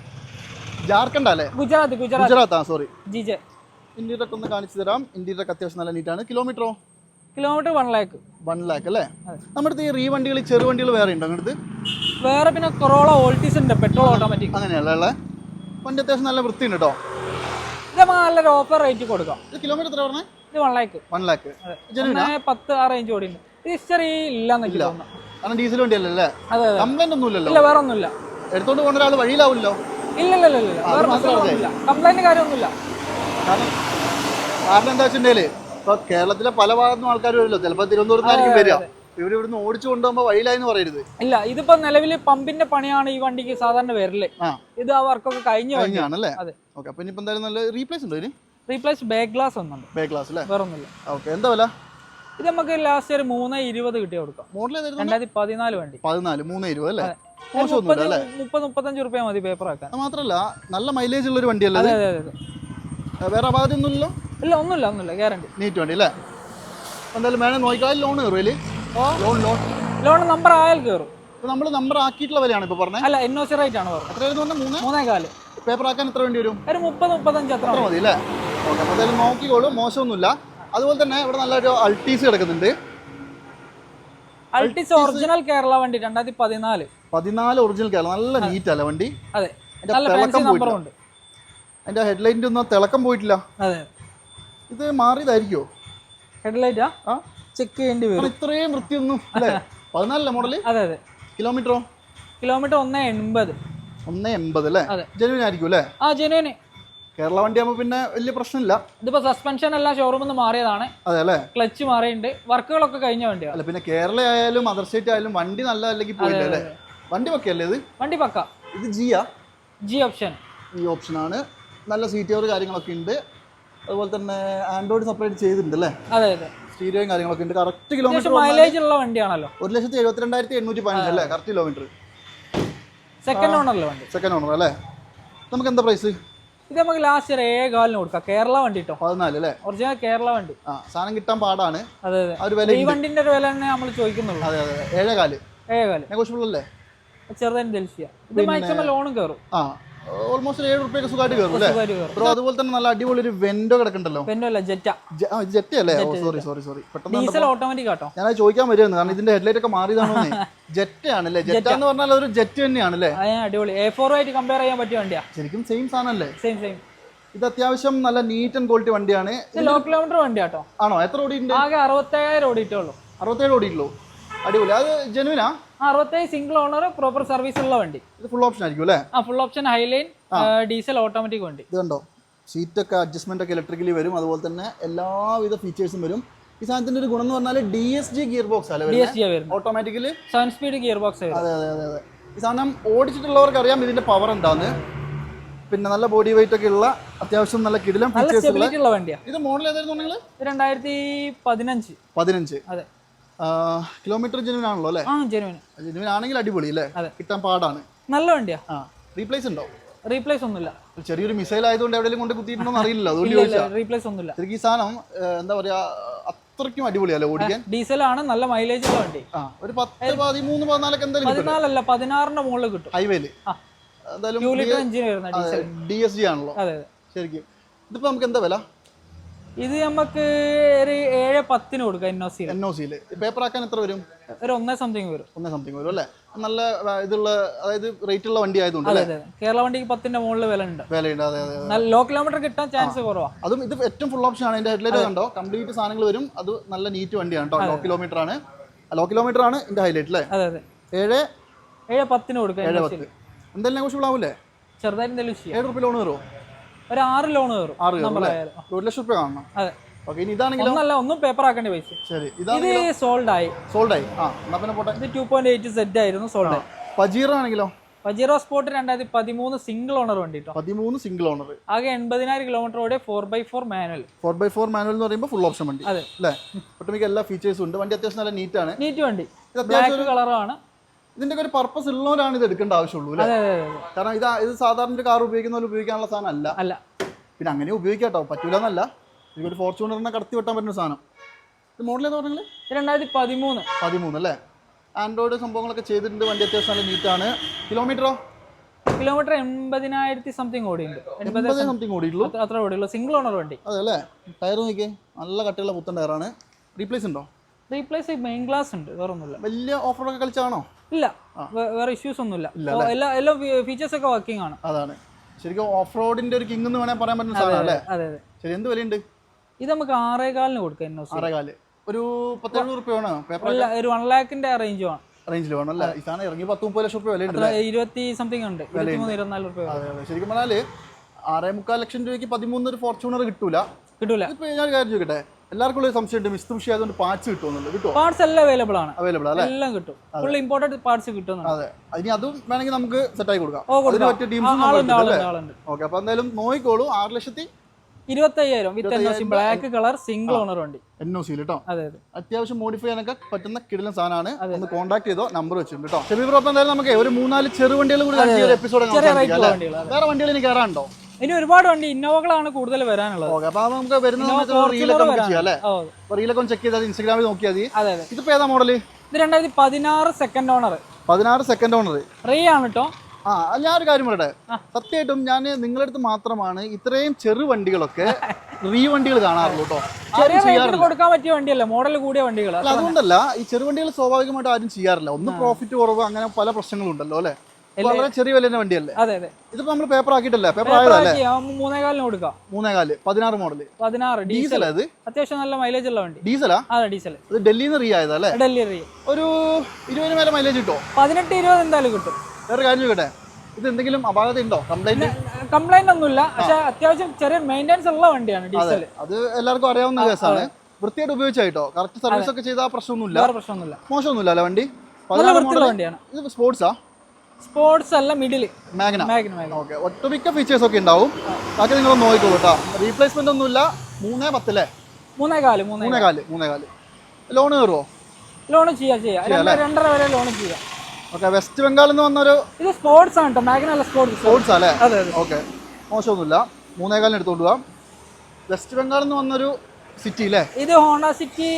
ജാർഖണ്ഡ് അല്ലേ? ഗുജറാത്ത് ഗുജറാത്ത്. ആ സോറി ജി ജെ ഇന്ത്യയുടെ ഒന്ന് കാണിച്ചു തരാം. ഇന്ത്യയിലൊക്കെ അത്യാവശ്യം നല്ല നീറ്റാണ് കിലോമീറ്ററോ kilometre one lakh one lakh അല്ലേ? നമ്മുടെ ഈ റീ വണ്ടികൾ ചെറു വണ്ടികൾ വേറെ ഉണ്ടോ അങ്ങനത്തെ വേറെ പിന്നെ കൊറോള ഓൾട്ടീസ് ഉണ്ട് പെട്രോൾ ഓട്ടോമാറ്റിക് അങ്ങനെയല്ല ഉള്ളത് വണ്ടി അത്യാവശ്യം നല്ല വൃത്തിയുണ്ട് കേട്ടോ ഇത് നമുക്ക് നല്ലൊരു ഓഫർ റേറ്റ് കൊടുക്കാം. ഇത് കിലോമീറ്റർ എത്ര പറഞ്ഞേ? ഇത് വൺ ലാക്ക് വൺ ലാക്ക് പത്ത് ആ റേഞ്ച് ഓടിയുണ്ട് ഇത് ഹിസ്റ്ററി ഇല്ലെന്ന് എനിക്ക് കാരണം ഡീസൽ വണ്ടി അല്ലല്ലേ കംപ്ലൈന്റ് ഒന്നും ഇല്ലല്ലോ ഇല്ല വേറെ ഒന്നുമില്ല. എടുത്തോണ്ട് പോകുന്ന ഒരാൾ വഴിയിലാവില്ലോ ഇല്ല ഇല്ല ഇല്ല ഇല്ല കംപ്ലൈന്റ് കാര്യമൊന്നുമില്ല. കാരണം കാരണം എന്താ വെച്ചിട്ടുണ്ടെങ്കിൽ ഇപ്പൊ കേരളത്തിലെ പല ഭാഗത്തും ആൾക്കാർ വരുമല്ലോ. ചിലപ്പോ തിരുവനന്തപുരത്തായിരിക്കും വരിക. ഇവർ ഇവിടുന്ന് ഓടിച്ചു കൊണ്ടുപോകുമ്പോ വഴിയിലായെന്ന് പറയരുത്. ഇല്ല ഇതിപ്പോ നിലവിൽ പമ്പിന്റെ പണിയാണ് ഈ വണ്ടിക്ക് സാധാരണ വരൽ. ഇത് ആ വർക്കൊക്കെ കഴിഞ്ഞു കഴിഞ്ഞാണല്ലേ? ഓക്കെ അപ്പൊ ഇനിയിപ്പോ എന്തായാലും നല്ല റീപ്ലേസ് ഉണ്ടോ ഇനി? റീപ്ലേസ് ബാക്ക് ഗ്ലാസ് ഒന്നുണ്ട് ബാക്ക് ഗ്ലാസ് അല്ലേ? വേറെ ഒന്നുമില്ല ഓക്കെ എന്താ വില? ഇത് നമുക്ക് ലാസ്റ്റ് ഒരു മൂന്ന് ഇരുപത് കിട്ടി കൊടുക്കാം. രണ്ടായിരത്തി പതിനാല് വണ്ടി. പതിനാല് മൂന്ന് ഇരുപത് അല്ലേ? മുപ്പത് മുപ്പത്തഞ്ച് റുപ്യ മതി പേപ്പർ ആക്കാൻ. മാത്രല്ല നല്ല മൈലേജ് ഉള്ള ഒരു വണ്ടിയല്ലേ അതെ അതെ അതെ. വേറെ അപാധി ഒന്നുമില്ലല്ലോ? ഇല്ല ഒന്നുമില്ല ഒന്നുമില്ല ഗ്യാരണ്ടി നീറ്റ് വണ്ടി അല്ലേ? എന്തായാലും വേണം നോക്കിയാൽ ലോൺ കയറുമല്ലേ ലോൺ ലോൺ ലോൺ നമ്പർ ആയാൽ കയറും. നമ്മൾ നമ്പർ ആക്കിയിട്ടുള്ള വിലയാണ് ഇപ്പൊ പറഞ്ഞത് അല്ല എൻ ഒ സി റേറ്റ് ആണ് എത്രയായിരുന്നു പറഞ്ഞാൽ മൂന്ന് മൂന്നേ? കാൽ പേപ്പർ ആക്കാൻ എത്ര വേണ്ടി വരും? ഒരു മുപ്പത് മുപ്പത്തഞ്ച് അത്ര മതി. അല്ലേ? ഓക്കെ അപ്പോൾ എന്തായാലും നോക്കിക്കോളൂ മോശമൊന്നുമില്ല. അതുപോലെ തന്നെ ഇവിടെ നല്ലൊരു അൾട്ടീസ് കിടക്കുന്നുണ്ട്. അൾട്ടിസ് ഒറിജിനൽ കേരള വണ്ടി രണ്ടായിരത്തി പതിനാല്. പതിനാല് ഒറിജിനൽ കേരള നല്ല നീറ്റ് അല്ലേ വണ്ടി? അതെ നല്ല തിളക്കം ഉണ്ട്. അതിന്റെ ഹെഡ്ലൈറ്റിന്റെ ഒന്നും തിളക്കം പോയിട്ടില്ല. അതെ. ഇത് മാറിയതായിരിക്കോ ഹെഡ്ലൈറ്റാ ആ? ചെക്ക് ചെയ്യേണ്ടി വരും. ഇത്രയും വൃത്തിയൊന്നും അല്ലേ? പതിനാലല്ലേ മോഡൽ അതെ അതെ. കിലോമീറ്ററോ കിലോമീറ്റർ ഒന്ന് എൺപത്. ഒന്ന് എൺപത് അല്ലേ. ജെനുവിൻ ആയിരിക്കും അല്ലേ? ആ ജെനുവിന് കേരള വണ്ടി ആകുമ്പോൾ പിന്നെ വലിയ പ്രശ്നമില്ല. ഇതിപ്പോ സസ്പെൻഷൻ എല്ലാം ഷോറൂമിൽ നിന്ന് മാറിയതാണ്. അതെ അല്ലേ? ക്ലച്ച് മാറിയിട്ടുണ്ട് വർക്കുകളൊക്കെ കഴിഞ്ഞ വണ്ടിയാണ് അല്ല പിന്നെ കേരള ആയാലും അതർ സ്റ്റേറ്റ് ആയാലും വണ്ടി നല്ല അല്ലെങ്കിൽ പോയില്ല അല്ലേ? വണ്ടി പക്കല്ലേ ഇത്? വണ്ടി പക്ക. ഇത് ജിയാ ജി ഓപ്ഷൻ ഈ ഓപ്ഷനാണ് നല്ല സീറ്റ് കവർ കാര്യങ്ങളൊക്കെ ഉണ്ട്. അതുപോലെ തന്നെ ആൻഡ്രോയിഡ് സെപ്പറേറ്റ് ചെയ്തിട്ടുണ്ട് അല്ലേ? അതെ അതെ. സ്റ്റീരിയോയും കാര്യങ്ങളൊക്കെ ഉണ്ട്. കറക്റ്റ് കിലോമീറ്റർ മൈലേജ് ഉള്ള വണ്ടിയാണല്ലോ. ഒരു ലക്ഷത്തി എഴുപത്തിരണ്ടായിരത്തി എണ്ണൂറ്റി പതിനഞ്ച് അല്ലേ കറക്റ്റ് കിലോമീറ്റർ സെക്കൻഡ് ഓണർ വണ്ടി? സെക്കൻഡ് ഓണർ അല്ലേ? നമുക്ക് എന്താ പ്രൈസ് ഇത് നമുക്ക് ലാസ്റ്റ് ഒരു ഏകാലിന് കാലിന് കൊടുക്കാം. കേരള വണ്ടി കേട്ടോ പതിനാല് അല്ലേ? ഒറിജിനൽ കേരള വണ്ടി. ആ സാധനം കിട്ടാൻ പാടാണ്. അതെ അതെ. ഈ വണ്ടിന്റെ ഒരു വില തന്നെ നമ്മൾ ചോദിക്കുന്നുള്ളൂ. അതെ അതെ. ഏഴേകാൽ. ഏഴേകാൽ. നെഗോഷ്യബിൾ അല്ലേ? ചെറുതായിട്ട് ഡെൽഫിയ. ഇത് മാക്സിമം ലോണും കയറും. ആ. ഓൾമോസ്റ്റ് ഏഴ് റുപ്യൊക്കെ സുഖമായിട്ട് കയറും അല്ലേ? ബ്രോ അതുപോലെ തന്നെ നല്ല അടിപൊളി ഒരു വെൻഡോ കിടക്കണ്ടല്ലോ? പെന്നല്ല ജെറ്റ ജെറ്റ് അല്ലേ? ഓ സോറി സോറി സോറി പെട്ടെന്ന് ഡീസൽ ഓട്ടോമാറ്റിക് ആട്ടോ. ഞാനത് ചോദിക്കാൻ വരുന്നു കാരണം ഇതിന്റെ ഹെഡ്ലൈറ്റ് ഒക്കെ മാറിയതാണോ ജെറ്റ ആണല്ലേ ജെറ്റ എന്ന് പറഞ്ഞാൽ അതൊരു ജെറ്റ് തന്നെയാണല്ലേ? അടിപൊളി. എ ഫോർ ആയിട്ട് കമ്പയർ ചെയ്യാൻ പറ്റിയ വണ്ടിയാ. ശരിക്കും സെയിം സാധനമല്ലേ? സെയിം സെയിം ഇത് അത്യാവശ്യം നല്ല നീറ്റ് ആൻഡ് ക്വാളിറ്റി വണ്ടിയാണ്. ലോ കിലോമീറ്റർ വണ്ടിയാട്ടോ. ആണോ? എത്ര ഓടിയിട്ടുണ്ട്? ആകെ അറുപത്തേഴായിരം ഓടിയിട്ടുള്ളൂ. അറുപത്തേഴ് ഓടിയിട്ടുള്ളൂ. അടിപൊളി. അത് ജെനുവിനാ അറുപത്തേഴ് സിംഗിൾ ഓണർ പ്രോപ്പർ സർവീസ് ഉള്ള വണ്ടി. ഇത് ഫുൾ ഓപ്ഷൻ ആയിരിക്കും അല്ലേ? ആ full option highline diesel automatic വണ്ടി. ഇത് കണ്ടോ? സീറ്റൊക്കെ അഡ്ജസ്റ്റ്മെന്റ് ഒക്കെ ഇലക്ട്രിക്കലി വരും. അതുപോലെ തന്നെ എല്ലാവിധ ഫീച്ചേഴ്സും വരും. ഈ സാധനത്തിന്റെ ഒരു ഗുണം എന്ന് പറഞ്ഞാൽ D S G gear box അല്ലേ ഡി എസ് ജി വരുന്നത്. Automatically seven speed gear box വരും അതെ അതെ അതെ അതെ. ഈ സാധനം ഓടിച്ചിട്ടുള്ളവർക്ക് അറിയാം ഇതിന്റെ പവർ എന്താന്ന്. പിന്നെ നല്ല ബോഡി വെയിറ്റ് ഒക്കെ ഉള്ള അത്യാവശ്യം നല്ല കിടിലം ഫീച്ചേഴ്സ് ഉള്ള വണ്ടിയാണ് വണ്ടിയാ. ഇത് മോഡൽ ഏതായിരുന്നു നിങ്ങൾ രണ്ടായിരത്തി പതിനഞ്ച്. പതിനഞ്ച്. അതെ. കിലോമീറ്റർ ജെനുവിൻ ആണല്ലോ അല്ലേ? ആ ജെനുവിൻ ആണെങ്കിൽ അടിപൊളി അല്ലേ. കിട്ടാൻ പാടാണ്. നല്ല വണ്ടിയാ. ആ റീപ്ലേസ് ഉണ്ടോ? റീപ്ലേസ് ഒന്നുമില്ല. ചെറിയൊരു മിസൈൽ ആയതുകൊണ്ട് എവിടെയെങ്കിലും കൊണ്ട് കുത്തിയിട്ടുണ്ടോ അറിയില്ല അതുകൊണ്ട് റീപ്ലേസ് ഒന്നുമില്ല. ശരിക്കും ഈ സാധനം എന്താ പറയാ അത്രയ്ക്കും അടിപൊളിയല്ലേ ഓടിക്കാൻ? ഡീസൽ ആണ് നല്ല മൈലേജ് ഉള്ള വണ്ടി. ആ ഒരു പത്ത് പതിമൂന്ന് പതിനാലൊക്കെ എന്തായാലും പതിനാലല്ല പതിനാറിന്റെ മുകളിൽ കിട്ടും. ഹൈവേൽ എന്തായാലും ഡി എസ് ജി ആണല്ലോ. ശരിക്കും. ഇതിപ്പോ നമുക്ക് എന്താ വില? ഇത് നമുക്ക് ഒരു ഏഴ് പത്തിന് കൊടുക്കാം N O C N O സിയിൽ പേപ്പർ ആക്കാൻ എത്ര വരും? ഒരു ഒന്നേ സംതിങ് വരും. ഒന്നേ സംതിങ് വരും അല്ലേ? നല്ല ഇതുള്ള അതായത് റേറ്റ് ഉള്ള വണ്ടി ആയതുകൊണ്ട് അല്ലേ? കേരള വണ്ടിക്ക് പത്തിന്റെ മുകളിൽ വില ഉണ്ട് വിലയുണ്ട് അതെ അതെ. നല്ല ലോ കിലോമീറ്റർ കിട്ടാൻ ചാൻസ് കുറവാ. അതും ഇത് ഏറ്റവും ഫുൾ ഓപ്ഷൻ ആണ്. എന്റെ ഹെഡ്ലൈറ്റ് കണ്ടോ? കംപ്ലീറ്റ് സാധനങ്ങൾ വരും. അത് നല്ല നീറ്റ് വണ്ടിയാണ് കേട്ടോ ലോ കിലോമീറ്റർ ആണ്. ലോ കിലോമീറ്റർ ആണ് ഇതിന്റെ ഹൈലൈറ്റ് അല്ലേ അതെ അതെ. ഏഴ്? ഏഴ് പത്തിന് കൊടുക്കാം ഏഴ് പത്ത്. എന്തെല്ലാം നെഗോഷ്യബിൾ ആവൂലേ? ചെറുതായിട്ട് എന്തെങ്കിലും ഏഴ് റുപ്യ ലോൺ കയറുമോ ഒരു ആറ് ലോൺ കയറും ഒരു ലക്ഷം റുപ്യ കാണണം. അതെ. ഒന്നല്ല ഒന്നും പേപ്പർ ആക്കേണ്ട പൈസ. ശരി. ഇത് സോൾഡ് ആയി. സോൾഡ് ആയി. ആ എന്നാ പിന്നെ പോട്ടെ. ഇത് ടു പോയിന്റ് എയ്റ്റ് സെറ്റ് ആയിരുന്നു സോൾഡ് ആയി. പജീറ ആണെങ്കിലോ? പജീറോ സ്പോർട്ട് രണ്ടായിരത്തി പതിമൂന്ന് സിംഗിൾ ഓണർ വണ്ടി പതിമൂന്ന് സിംഗിൾ ഓണർ ആകെ എൺപതിനായിരം കിലോമീറ്റർ ഓടിയ four by four manual four by four manual എന്ന് പറയുമ്പോൾ ഫുൾ ഓപ്ഷൻ വണ്ടി. അതെ. അല്ലേ? ഒട്ടുമിക്ക എല്ലാ ഫീച്ചേഴ്സും ഉണ്ട്. വണ്ടി അത്യാവശ്യം നല്ല നീറ്റ് ആണ്. നീറ്റ് വണ്ടി. ബ്ലാക്ക് കളറാണ് ഇതിന്റെ ഒരു പർപ്പസ് ഉള്ളവരാണ് ഇത് എടുക്കേണ്ട ആവശ്യമുള്ളൂ അല്ലേ. കാരണം ഇത് ഇത് സാധാരണ ഒരു കാർ ഉപയോഗിക്കുന്ന ഉപയോഗിക്കുന്നവർ ഉപയോഗിക്കാനുള്ള സാധനം അല്ല. അല്ല. പിന്നെ അങ്ങനെ ഉപയോഗിക്കാട്ടോ. പറ്റൂല എന്നല്ല. ഇതൊരു ഫോർച്യൂണറിനെ കടത്തി വെട്ടാൻ പറ്റുന്ന സാധനം. ഇത് മോഡൽ ഏതാ പറഞ്ഞത്? രണ്ടായിരത്തി പതിമൂന്ന് പതിമൂന്ന് അല്ലേ? ആൻഡ്രോയിഡ് സംഭവങ്ങളൊക്കെ ചെയ്തിട്ടുണ്ട്. വണ്ടി അത്യാവശ്യം നല്ല നീറ്റാണ് കിലോമീറ്ററോ കിലോമീറ്റർ എൺപതിനായിരത്തി സംതിങ് ഓടിയുണ്ട് എൺപത് സംതിങ് ഓടിയിട്ടുള്ളൂ അത്ര- ഓടിയുള്ളൂ. സിംഗിൾ ഓണർ വണ്ടി. അതെ അല്ലേ? ടയർ നോക്കിയേ. നല്ല കട്ടിയുള്ള പുത്തൻ ടയറാണ് റീപ്ലേസ് ഉണ്ടോ? റീപ്ലേസ് മെയിൻ ഗ്ലാസ് ഉണ്ട്. വേറൊന്നുമില്ല. വലിയ ഓഫറൊക്കെ കളിച്ചാണോ ഇല്ല. വേറെ ഇഷ്യൂസ് ഒന്നുമില്ല. എല്ലാ എല്ലാ ഫീച്ചേഴ്സ് ഒക്കെ വർക്കിംഗ് ആണ്. അതാണ്. ശരിക്കും ഓഫ് റോഡിന്റെ ഒരു കിങ് എന്ന് വേണമെങ്കിൽ പറയാൻ പറ്റുന്ന സാധനം അല്ലേ അതെ അതെ ശരി എന്ത് വിലയുണ്ട്? ഇത് നമുക്ക് ആറേകാലിന് കൊടുക്കാം എൻ ഒ സി ആറേകാൽ. ഒരു പത്തെഴുപത് റുപ്യ വേണോ? പേപ്പർ ഒരു വൺ ലാഖിന്റെ റേഞ്ച് ആണ് റേഞ്ചിൽ വേണം അല്ലേ? ഈ സാധനം ഇറങ്ങി പത്ത് മുപ്പത് ലക്ഷം രൂപ വിലയുണ്ട് ഇരുപത്തി സംതിങ് ഉണ്ട്. ഇരുപത്തിമൂന്ന് ഇരുപത്തിനാല് റുപ്യ ശരിക്കും പറഞ്ഞാൽ ആറേ മുക്കാൽ ലക്ഷം രൂപയ്ക്ക് പതിമൂന്ന് ഒരു ഫോർച്യൂണർ കിട്ടൂല. കിട്ടൂല. ഇപ്പൊ ഞാൻ കാര്യം ചോദിക്കട്ടെ? എല്ലാവർക്കും ഉള്ള സംശയമുണ്ട് മിസ്തുഷി ആയതുകൊണ്ട് പാർട്സ് കിട്ടുമെന്നുള്ളത് കിട്ടും പാർട്സ് എല്ലാം അവൈലബിൾ ആണ്. അവൈലബിൾ അല്ലേ? എല്ലാം കിട്ടും. ഫുൾ ഇമ്പോർട്ടന്റ് പാർട്സ് കിട്ടുന്നുണ്ട് അതെ. ഇനി അതും വേണമെങ്കിൽ നമുക്ക് സെറ്റ് ആയി കൊടുക്കാം. അതിന് പറ്റിയ ടീംസ് ഓക്കെ അപ്പൊ എന്തായാലും നോക്കിക്കോളൂ. ആറ് ലക്ഷത്തി ഇരുപത്തയ്യായിരം. With N O C black colour single owner വണ്ടി. എൻ ഒ സിയിൽ കേട്ടോ അതെ അതെ. അത്യാവശ്യം മോഡിഫൈ ചെയ്യാനൊക്കെ പറ്റുന്ന കിടിലൻ സാധനമാണ്. ഒന്ന് കോൺടാക്ട് ചെയ്തോ നമ്പർ വെച്ചിട്ടുണ്ട് കേട്ടോ ഷെബി ബ്രോപ്പ് എന്തായാലും നമുക്ക് ഒരു മൂന്നാൽ ചെറു വണ്ടികൾ കൂടി എപ്പിസോഡ് വേറെ വണ്ടികൾ ഇനി കയറാനുണ്ടോ ഇനി ഒരുപാട് വണ്ടി ഇന്നോവകളാണ് കൂടുതൽ വരാനുള്ളത്. ഓക്കെ അപ്പൊ നമുക്ക് വരുന്ന റീലൊക്കെ നമുക്ക് ചെയ്യാം അല്ലേ? റീലൊക്കെ ചെക്ക് ചെയ്താൽ ഇൻസ്റ്റാഗ്രാമിൽ നോക്കിയാൽ മതി. അതെ അതെ. ഇതിപ്പോ ഏതാ മോഡൽ ഇത് രണ്ടായിരത്തി പതിനാറ് സെക്കൻഡ് ഓണർ പതിനാറ് സെക്കൻഡ് ഓണർ റീ ആണ് കേട്ടോ ആ ഞാനൊരു കാര്യം പറയട്ടെ? സത്യമായിട്ടും ഞാൻ നിങ്ങളുടെ അടുത്ത് മാത്രമാണ് ഇത്രയും ചെറു വണ്ടികളൊക്കെ റീ വണ്ടികൾ കാണാറുള്ളൂ കേട്ടോ കൊടുക്കാൻ പറ്റിയ വണ്ടിയല്ല? മോഡൽ കൂടിയ വണ്ടികൾ അതുകൊണ്ടല്ല ഈ ചെറു വണ്ടികൾ സ്വാഭാവികമായിട്ട് ആരും ചെയ്യാറില്ല. ഒന്ന് പ്രോഫിറ്റ് കുറവ് അങ്ങനെ പല പ്രശ്നങ്ങളും ഉണ്ടല്ലോ അല്ലേ? വളരെ ചെറിയ വിലയുടെ വണ്ടിയല്ലേ? അതെ അതെ. ഇതിപ്പോ നമ്മൾ പേപ്പർ ആക്കിയിട്ടല്ലേ? പേപ്പർ ആയതല്ലേ? മൂന്നേകാലിന് കൊടുക്കാം. മൂന്നേകാൽ പതിനാറ് മോഡൽ പതിനാറ് ഡീസൽ. അത് അത്യാവശ്യം നല്ല മൈലേജ് ഉള്ള വണ്ടി. ഡീസലാ അതെ ഡീസൽ. ഇത് ഡൽഹിയിൽ നിന്ന് റീ ആയതല്ലേ? ഡൽഹി റീ ഒരു ഇരുപതിന് മേലെ മൈലേജ് കിട്ടോ? പതിനെട്ട് ഇരുപത് എന്തായാലും കിട്ടും. വേറെ കാര്യം ചോദിക്കട്ടെ? ഇത് എന്തെങ്കിലും അപാകത ഉണ്ടോ? കംപ്ലൈന്റ് കംപ്ലൈന്റ് ഒന്നുമില്ല. പക്ഷെ അത്യാവശ്യം ചെറിയ മെയിന്റെനൻസ് ഉള്ള വണ്ടിയാണ് ഡീസൽ അത് എല്ലാവർക്കും അറിയാവുന്ന കേസാണ്. വൃത്തിയായിട്ട് ഉപയോഗിച്ചായിട്ടോ? കറക്റ്റ് സർവീസ് ഒക്കെ ചെയ്താൽ പ്രശ്നമൊന്നുമില്ല. പ്രശ്നമൊന്നുമില്ല. മോശമൊന്നുമില്ല അല്ലേ വണ്ടി? ഇത് സ്പോർട്സാ സ്പോർട്സ് അല്ല മിഡിൽ മാഗ്ന. Magna okay. ഒട്ടുമിക്ക ഫീച്ചേഴ്സ് ഒക്കെ ഉണ്ടാവും. ബാക്കി നിങ്ങൾ നോക്കിക്കോളൂ കേട്ടോ. റീപ്ലേസ്മെന്റ് ഒന്നുമില്ല. മൂന്നേ പത്തല്ലേ മൂന്നേ കാൽ മൂന്നേ കാൽ മൂന്നേ കാൽ ലോൺ കയറുമോ ലോൺ ചെയ്യാം. ചെയ്യാം രണ്ട് രണ്ടര വരെ ലോൺ ചെയ്യാം. ഓക്കെ വെസ്റ്റ് ബംഗാളിൽ നിന്ന് വന്നൊരു ഇത് സ്പോർട്സ് ആണ് കേട്ടോ മാഗ്ന അല്ല സ്പോർട്സ് സ്പോർട്സ് അല്ലേ അതെ അതെ. ഓക്കെ. മോശമൊന്നുമില്ല. മൂന്നേ കാലിന് എടുത്തോണ്ട് പോവാം. വെസ്റ്റ് ബംഗാളിൽ നിന്ന് വന്നൊരു സിറ്റി അല്ലേ ഇത് Honda City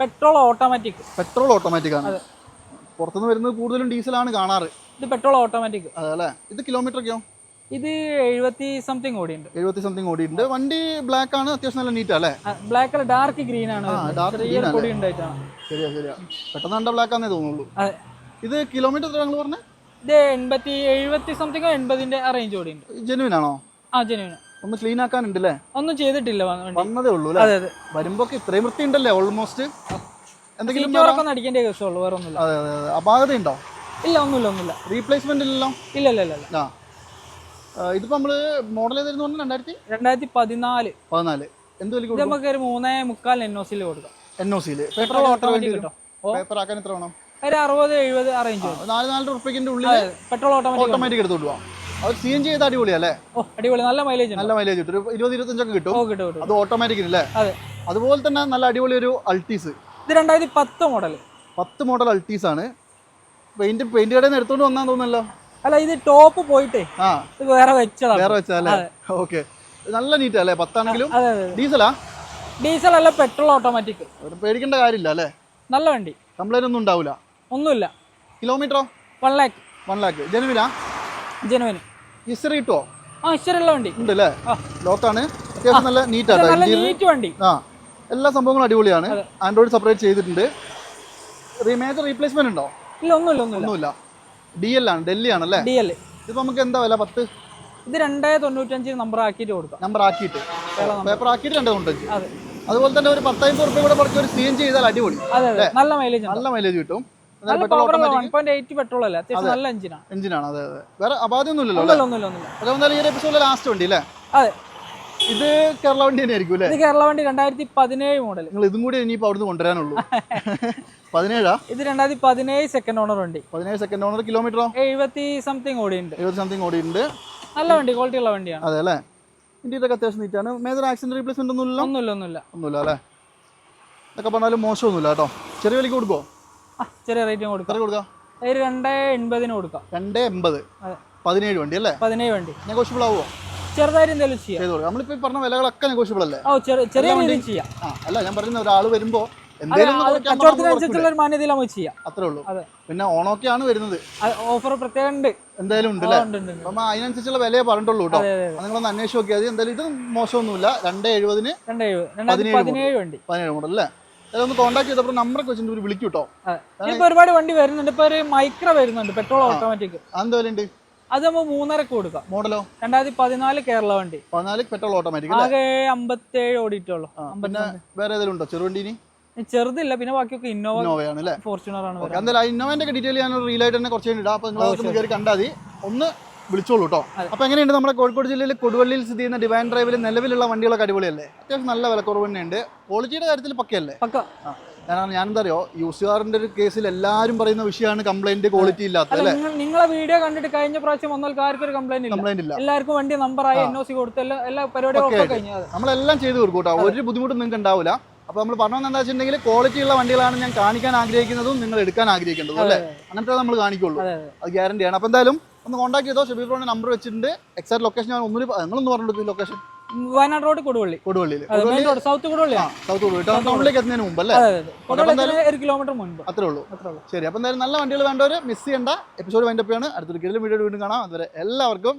petrol automatic petrol automatic ആണ്. പുറത്തുനിന്ന് വരുന്നത് കൂടുതലും ഡീസലാണ് കാണാറ്. ഇത് പെട്രോൾ ഓട്ടോമാറ്റിക്. അതല്ലേ? ഇത് കിലോമീറ്റർ ഒക്കെയോ ഇത് എഴുപത്തി സംതിങ് ഓടിയുണ്ട്. എഴുപത്തി സംതിങ് ഓടിയിട്ടുണ്ട് വണ്ടി ബ്ലാക്ക് ആണ് അത്യാവശ്യം നല്ല നീറ്റ് അല്ലേ? ബ്ലാക്ക് അല്ല ഡാർക്ക് ഗ്രീൻ ആണ്? പൊടി ഉണ്ടായിട്ടാണ്. ശരിയാ ശരിയാ. പെട്ടെന്ന് കണ്ട ബ്ലാക്ക് ആണെന്നേ തോന്നുള്ളൂ. അതെ ഇത് കിലോമീറ്റർ എത്ര ഞങ്ങൾ പറഞ്ഞത് ഇത് എൺപത്തി എഴുപത്തി സംതിങ്ങോ എൺപതിന്റെ റേഞ്ച് ഓടിയുണ്ട്. ജെനുവിൻ ആണോ? ആ ജെനുവിൻ ഒന്ന് ക്ലീൻ ആക്കാനുണ്ട് അല്ലേ? ഒന്നും ചെയ്തിട്ടില്ല വന്നതേ ഉള്ളൂ അല്ലേ? അതെ അതെ. വരുമ്പോ ഇത്രയും വൃത്തി ഉണ്ടല്ലേ ഓൾമോസ്റ്റ് എന്തെങ്കിലും സീറ്റോറൊക്കെ ഒന്ന് അടിക്കേണ്ട കേസുള്ളൂ വേറെ ഒന്നുമില്ല. അതെ അതെ അതെ. അപാകത ഉണ്ടോ? ഇല്ല ഒന്നുമില്ല ഒന്നുമില്ല. റീപ്ലേസ്മെന്റ് ഇല്ലല്ലോ? ഇല്ല ഇല്ല ഇല്ല ആ. ഇതിപ്പോ നമ്മൾ മോഡൽ ഏതായിരുന്നു പറഞ്ഞാൽ രണ്ടായിരത്തി? രണ്ടായിരത്തി പതിനാല്. പതിനാല്. എന്ത് വില നമുക്ക് ഒരു മൂന്നേ മുക്കാൽ എൻ ഒ സിയിൽ കൊടുക്കാം. എൻ ഒ സിയിൽ പെട്രോൾ ഓട്ടോമാറ്റിക് കിട്ടും? പേപ്പർ ആക്കാൻ എത്ര വേണം? ഒരു അറുപത് എഴുപത് അറേഞ്ച് നാല് നാല് റുപ്യക്കിന്റെ ഉള്ളിൽ പെട്രോൾ ഓട്ടോമാറ്റിക് ഓട്ടോമാറ്റിക് എടുത്തോണ്ട് പോവാം അത് സി എൻ ജി ചെയ്ത അടിപൊളിയല്ലേ? ഓ അടിപൊളി. നല്ല മൈലേജ് നല്ല മൈലേജ് കിട്ടും. ഒരു ഇരുപത് ഇരുപത്തഞ്ചൊക്കെ കിട്ടും. അത് ഓട്ടോമാറ്റിക് അല്ലേ അതെ. അതുപോലെ തന്നെ നല്ല അടിപൊളി ഒരു അൾട്ടീസ് ഇത് രണ്ടായിരത്തി പത്ത് മോഡൽ പത്ത് മോഡൽ അൾട്ടീസ് ആണ്. പെയിന്റ് പെയിന്റ് കടയിൽ നിന്ന് എടുത്തോണ്ട് വന്നാന്ന് തോന്നുന്നല്ലോ. അല്ല ഇത് ടോപ്പ് പോയിട്ടേ ആ. ഇത് വേറെ വെച്ചതാണ്. വേറെ വെച്ചാലേ ഓക്കെ നല്ല നീറ്റ് അല്ലേ? പത്താണെങ്കിലും? ഡീസലാ ഡീസൽ അല്ല പെട്രോൾ ഓട്ടോമാറ്റിക് പേടിക്കേണ്ട കാര്യമില്ല അല്ലേ? നല്ല വണ്ടി. കംപ്ലൈന്റ് ഒന്നും ഉണ്ടാവില്ല ഒന്നുമില്ല. കിലോമീറ്ററോ വൺ ലാക്ക് വൺ ലാക്ക് ജനുവിനാ ജനുവിന് ഹിസ്റ്ററി കിട്ടുമോ ആ ഉള്ള വണ്ടി. ഉണ്ട് അല്ലേ. ലോക്കാണ് അത്യാവശ്യം നല്ല നീറ്റ് ആണ് നീറ്റ് വണ്ടി. ആ. എല്ലാ സംഭവങ്ങളും അടിപൊളിയാണ്. ആൻഡ്രോയിഡ് സെപ്പറേറ്റ് ചെയ്തിട്ടുണ്ട്. മേജർ റീപ്ലേസ്മെന്റ് ഉണ്ടോ? ഇല്ല ഒന്നുമില്ല ഒന്നുമില്ല. ഡി എൽ ആണ് ഡൽഹി ആണല്ലേ? ഡി എൽ ഇതിപ്പോ നമുക്ക് എന്താ വില? പത്ത്? ഇത് രണ്ടേ തൊണ്ണൂറ്റഞ്ച് നമ്പർ ആക്കിയിട്ട് കൊടുക്കാം. നമ്പർ ആക്കിയിട്ട്. പേപ്പർ ആക്കിയിട്ട് രണ്ടേ തൊണ്ണൂറ്റഞ്ച്. അതെ. അതുപോലെ തന്നെ ഒരു പത്തായിരം റുപ്യ കൂടെ കുറച്ച് ഒരു സി എൻ ജി ചെയ്താൽ അടിപൊളി. നല്ല മൈലേജ് നല്ല മൈലേജ് കിട്ടും. പെട്രോൾ അല്ലേ? നല്ല എഞ്ചിനാണ് എഞ്ചിനാണ് അതെ അതെ. വേറെ അപാധയൊന്നും ഇല്ലല്ലോ അല്ലേ? ഒന്നുമില്ല ഒന്നുമില്ല. ഒന്നുമില്ല അതുകൊണ്ട് ഈ എപ്പിസോഡിലെ ലാസ്റ്റ് വണ്ടി അല്ലേ? അതെ. ഇത് കേരള വണ്ടി തന്നെ ആയിരിക്കും അല്ലേ? ഇത് കേരള വണ്ടി രണ്ടായിരത്തി പതിനേഴ് മോഡൽ നിങ്ങൾ ഇതും കൂടി ഇനിയിപ്പോൾ അവിടുന്ന് കൊണ്ടുവരാനുള്ളൂ. പതിനേഴാ? ഇത് രണ്ടായിരത്തി പതിനേഴ് സെക്കൻഡ് ഓണർ വണ്ടി. പതിനേഴ് സെക്കൻഡ് ഓണർ കിലോമീറ്ററോ എഴുപത്തി സംതിങ് ഓടിയുണ്ട് എഴുപത് സംതിങ് ഓടിയിട്ടുണ്ട്. നല്ല വണ്ടി ക്വാളിറ്റി ഉള്ള വണ്ടിയാണ്. അതെ അല്ലേ? ഇന്ത്യയിലൊക്കെ അത്യാവശ്യം നീറ്റാണ് മേജർ ആക്സിഡന്റ് റീപ്ലേസ്മെന്റ് ഒന്നും ഇല്ലല്ലോ ഒന്നുമില്ല ഒന്നുമില്ല. ഒന്നുമില്ല അല്ലേ? ഇതൊക്കെ പറഞ്ഞാലും മോശമൊന്നുമില്ല കേട്ടോ. ചെറിയ വിലക്ക് കൊടുക്കോ ആ ചെറിയ റേറ്റും കൊടുക്കാം. കൊടുക്കാം? ഒരു രണ്ടേ എൺപതിന് കൊടുക്കാം. രണ്ടേ എൺപത്. പതിനേഴ് വണ്ടി അല്ലേ? പതിനേഴ് വണ്ടി. നെഗോഷ്യബിൾ ആവുമോ ചെറുതായിട്ട് എന്തെങ്കിലും ചെയ്യാം. ചെയ്ത് കൊടുക്കാം. നമ്മളിപ്പോൾ ഈ പറഞ്ഞ വിലകളൊക്കെ നെഗോഷ്യബിൾ അല്ലേ? ഓ ചെറിയ ചെറിയ രീതിയിൽ ചെയ്യാം. ആ അല്ല ഞാൻ പറയുന്ന ഒരാൾ വരുമ്പോൾ അതെ എന്തെങ്കിലും ഒന്ന് അത് കുറയ്ക്കാൻ പറഞ്ഞാൽ കച്ചവടത്തിനനുസരിച്ചുള്ള ഒരു മാന്യതയിൽ നമുക്ക് ചെയ്യാം. അത്രേ ഉള്ളൂ. അതെ. പിന്നെ ഓണമൊക്കെയാണ് വരുന്നത്. ഓഫർ പ്രത്യേകം ഉണ്ട്. എന്തായാലും ഉണ്ട് ആ, അല്ലേ ഉണ്ട് ഉണ്ട് ഉണ്ട്. അപ്പം അതിനനുസരിച്ചുള്ള വിലയെ പറഞ്ഞിട്ടുള്ളൂ കേട്ടോ. അതെ അതെ അത്. നിങ്ങളൊന്ന് അന്വേഷിച്ച് നോക്കിയാൽ മതി. എന്തായാലും ഇത് മോശമൊന്നുമില്ല. രണ്ട് എഴുപതിന് രണ്ടേ രണ്ടായിരത്തി പതിനേഴ് പതിനേഴ് വണ്ടി. പതിനേഴ് മോഡൽ അല്ലേ? അതൊന്ന് കോൺടാക്ട് ചെയ്തപ്പോൾ നമ്പറൊക്കെ വെച്ചിട്ട് ഒരു വിളിക്കും കേട്ടോ. അതെ. ഇപ്പൊ ഒരുപാട് വണ്ടി വരുന്നുണ്ട്. ഇപ്പൊ ഒരു മൈക്ര വരുന്നുണ്ട്. പെട്രോൾ ഓട്ടോമാറ്റിക് അതെന്താ വില ഉണ്ട് അത് നമ്മൾ മൂന്നരക്ക് കൊടുക്കാം. മോഡലോ? രണ്ടായിരത്തി പതിനാല് കേരള വണ്ടി. പതിനാല് പെട്രോൾ ഓട്ടോമാറ്റിക് ആകെ അമ്പത്തേഴ് ഓടിയിട്ടുള്ളൂ. പിന്നെ വേറെ ഏതെങ്കിലും ഉണ്ടോ? ചെറുവണ്ടീനി ചെറുതില്ല പിന്നെ ബാക്കിയൊക്കെ ഇന്നോവ ഇന്നോവയാണ് ഫോർച്യൂണർ ആണ് എന്തായാലും ഇന്നോവന്റെ ഡീറ്റെയിൽ ഞാൻ റീലായിട്ട് തന്നെ കുറച്ച് ഇടാം. അപ്പൊ നിങ്ങൾ കയറി കണ്ടാൽ മതി. ഒന്ന് വിളിച്ചോളൂ കേട്ടോ അപ്പൊ എങ്ങനെയുണ്ട് നമ്മുടെ കോഴിക്കോട് ജില്ലയിൽ കൊടുവള്ളിയിൽ സ്ഥിതി ചെയ്യുന്ന ഡിവൈൻ ഡ്രൈവിൽ നിലവിലുള്ള വണ്ടികളൊക്കെ അടിപൊളിയല്ലേ? അത്യാവശ്യം നല്ല വിലക്കുറവ് തന്നെയുണ്ട്. ക്വാളിറ്റിയുടെ കാര്യത്തിൽ പക്കയല്ലേ? പക്ക. കാരണം ഞാൻ എന്താ അറിയോ യൂസ് കാറിന്റെ ഒരു കേസിൽ എല്ലാവരും പറയുന്ന വിഷയമാണ് കംപ്ലൈന്റ് ക്വാളിറ്റി ഇല്ലാത്ത അല്ലേ? നിങ്ങളെ വീഡിയോ കണ്ടിട്ട് കഴിഞ്ഞ പ്രാവശ്യം വന്നാൽ ആർക്കും ഒരു കംപ്ലൈന്റ് കംപ്ലൈന്റ് ഇല്ല. എല്ലാവർക്കും വണ്ടി നമ്പറായി എൻ ഒ സി കൊടുത്ത് എല്ലാ കഴിഞ്ഞു. നമ്മളെല്ലാം ചെയ്ത് കൊടുക്കും കേട്ടോ. ഒരു ബുദ്ധിമുട്ടും നിങ്ങൾക്ക് ഉണ്ടാവില്ല. അപ്പോൾ നമ്മൾ പറഞ്ഞതെന്ന് എന്താ വെച്ചിട്ടുണ്ടെങ്കിൽ ക്വാളിറ്റി ഉള്ള വണ്ടികളാണ് ഞാൻ കാണിക്കാൻ ആഗ്രഹിക്കുന്നതും നിങ്ങൾ എടുക്കാൻ ആഗ്രഹിക്കേണ്ടതും അല്ലേ? അങ്ങനത്തെ നമ്മൾ കാണിക്കുള്ളൂ. അതെ ഗ്യാരണ്ടിയാണ് അപ്പോൾ എന്തായാലും ഒന്ന് കോൺടാക്ട് ചെയ്തോ ഷെബി ബ്രോന്റെ നമ്പർ വെച്ചിട്ടുണ്ട്. എക്സാക്ട് ലൊക്കേഷൻ ഞാൻ ഒന്നും നിങ്ങളൊന്ന് പറഞ്ഞു കൊടുക്കും location Wayanad road Koduvally. കൊടുവള്ളിയിൽ main south Koduvally south Koduvally. ടൗണിലേക്ക് എത്തുന്നതിന് മുമ്പ് അല്ലേ കൊടുവള്ളി ഒരു കിലോമീറ്റർ മുൻപ്. അത്രേ ഉള്ളൂ. ശരി അപ്പോൾ എന്തായാലും നല്ല വണ്ടികൾ വേണ്ടവർ മിസ് ചെയ്യേണ്ട. എപ്പിസോഡ് വൈൻഡപ്പ് ആണ് അടുത്തൊരു കിഴിലും വീഡിയോ വീണ്ടും കാണാം. അതുവരെ എല്ലാവർക്കും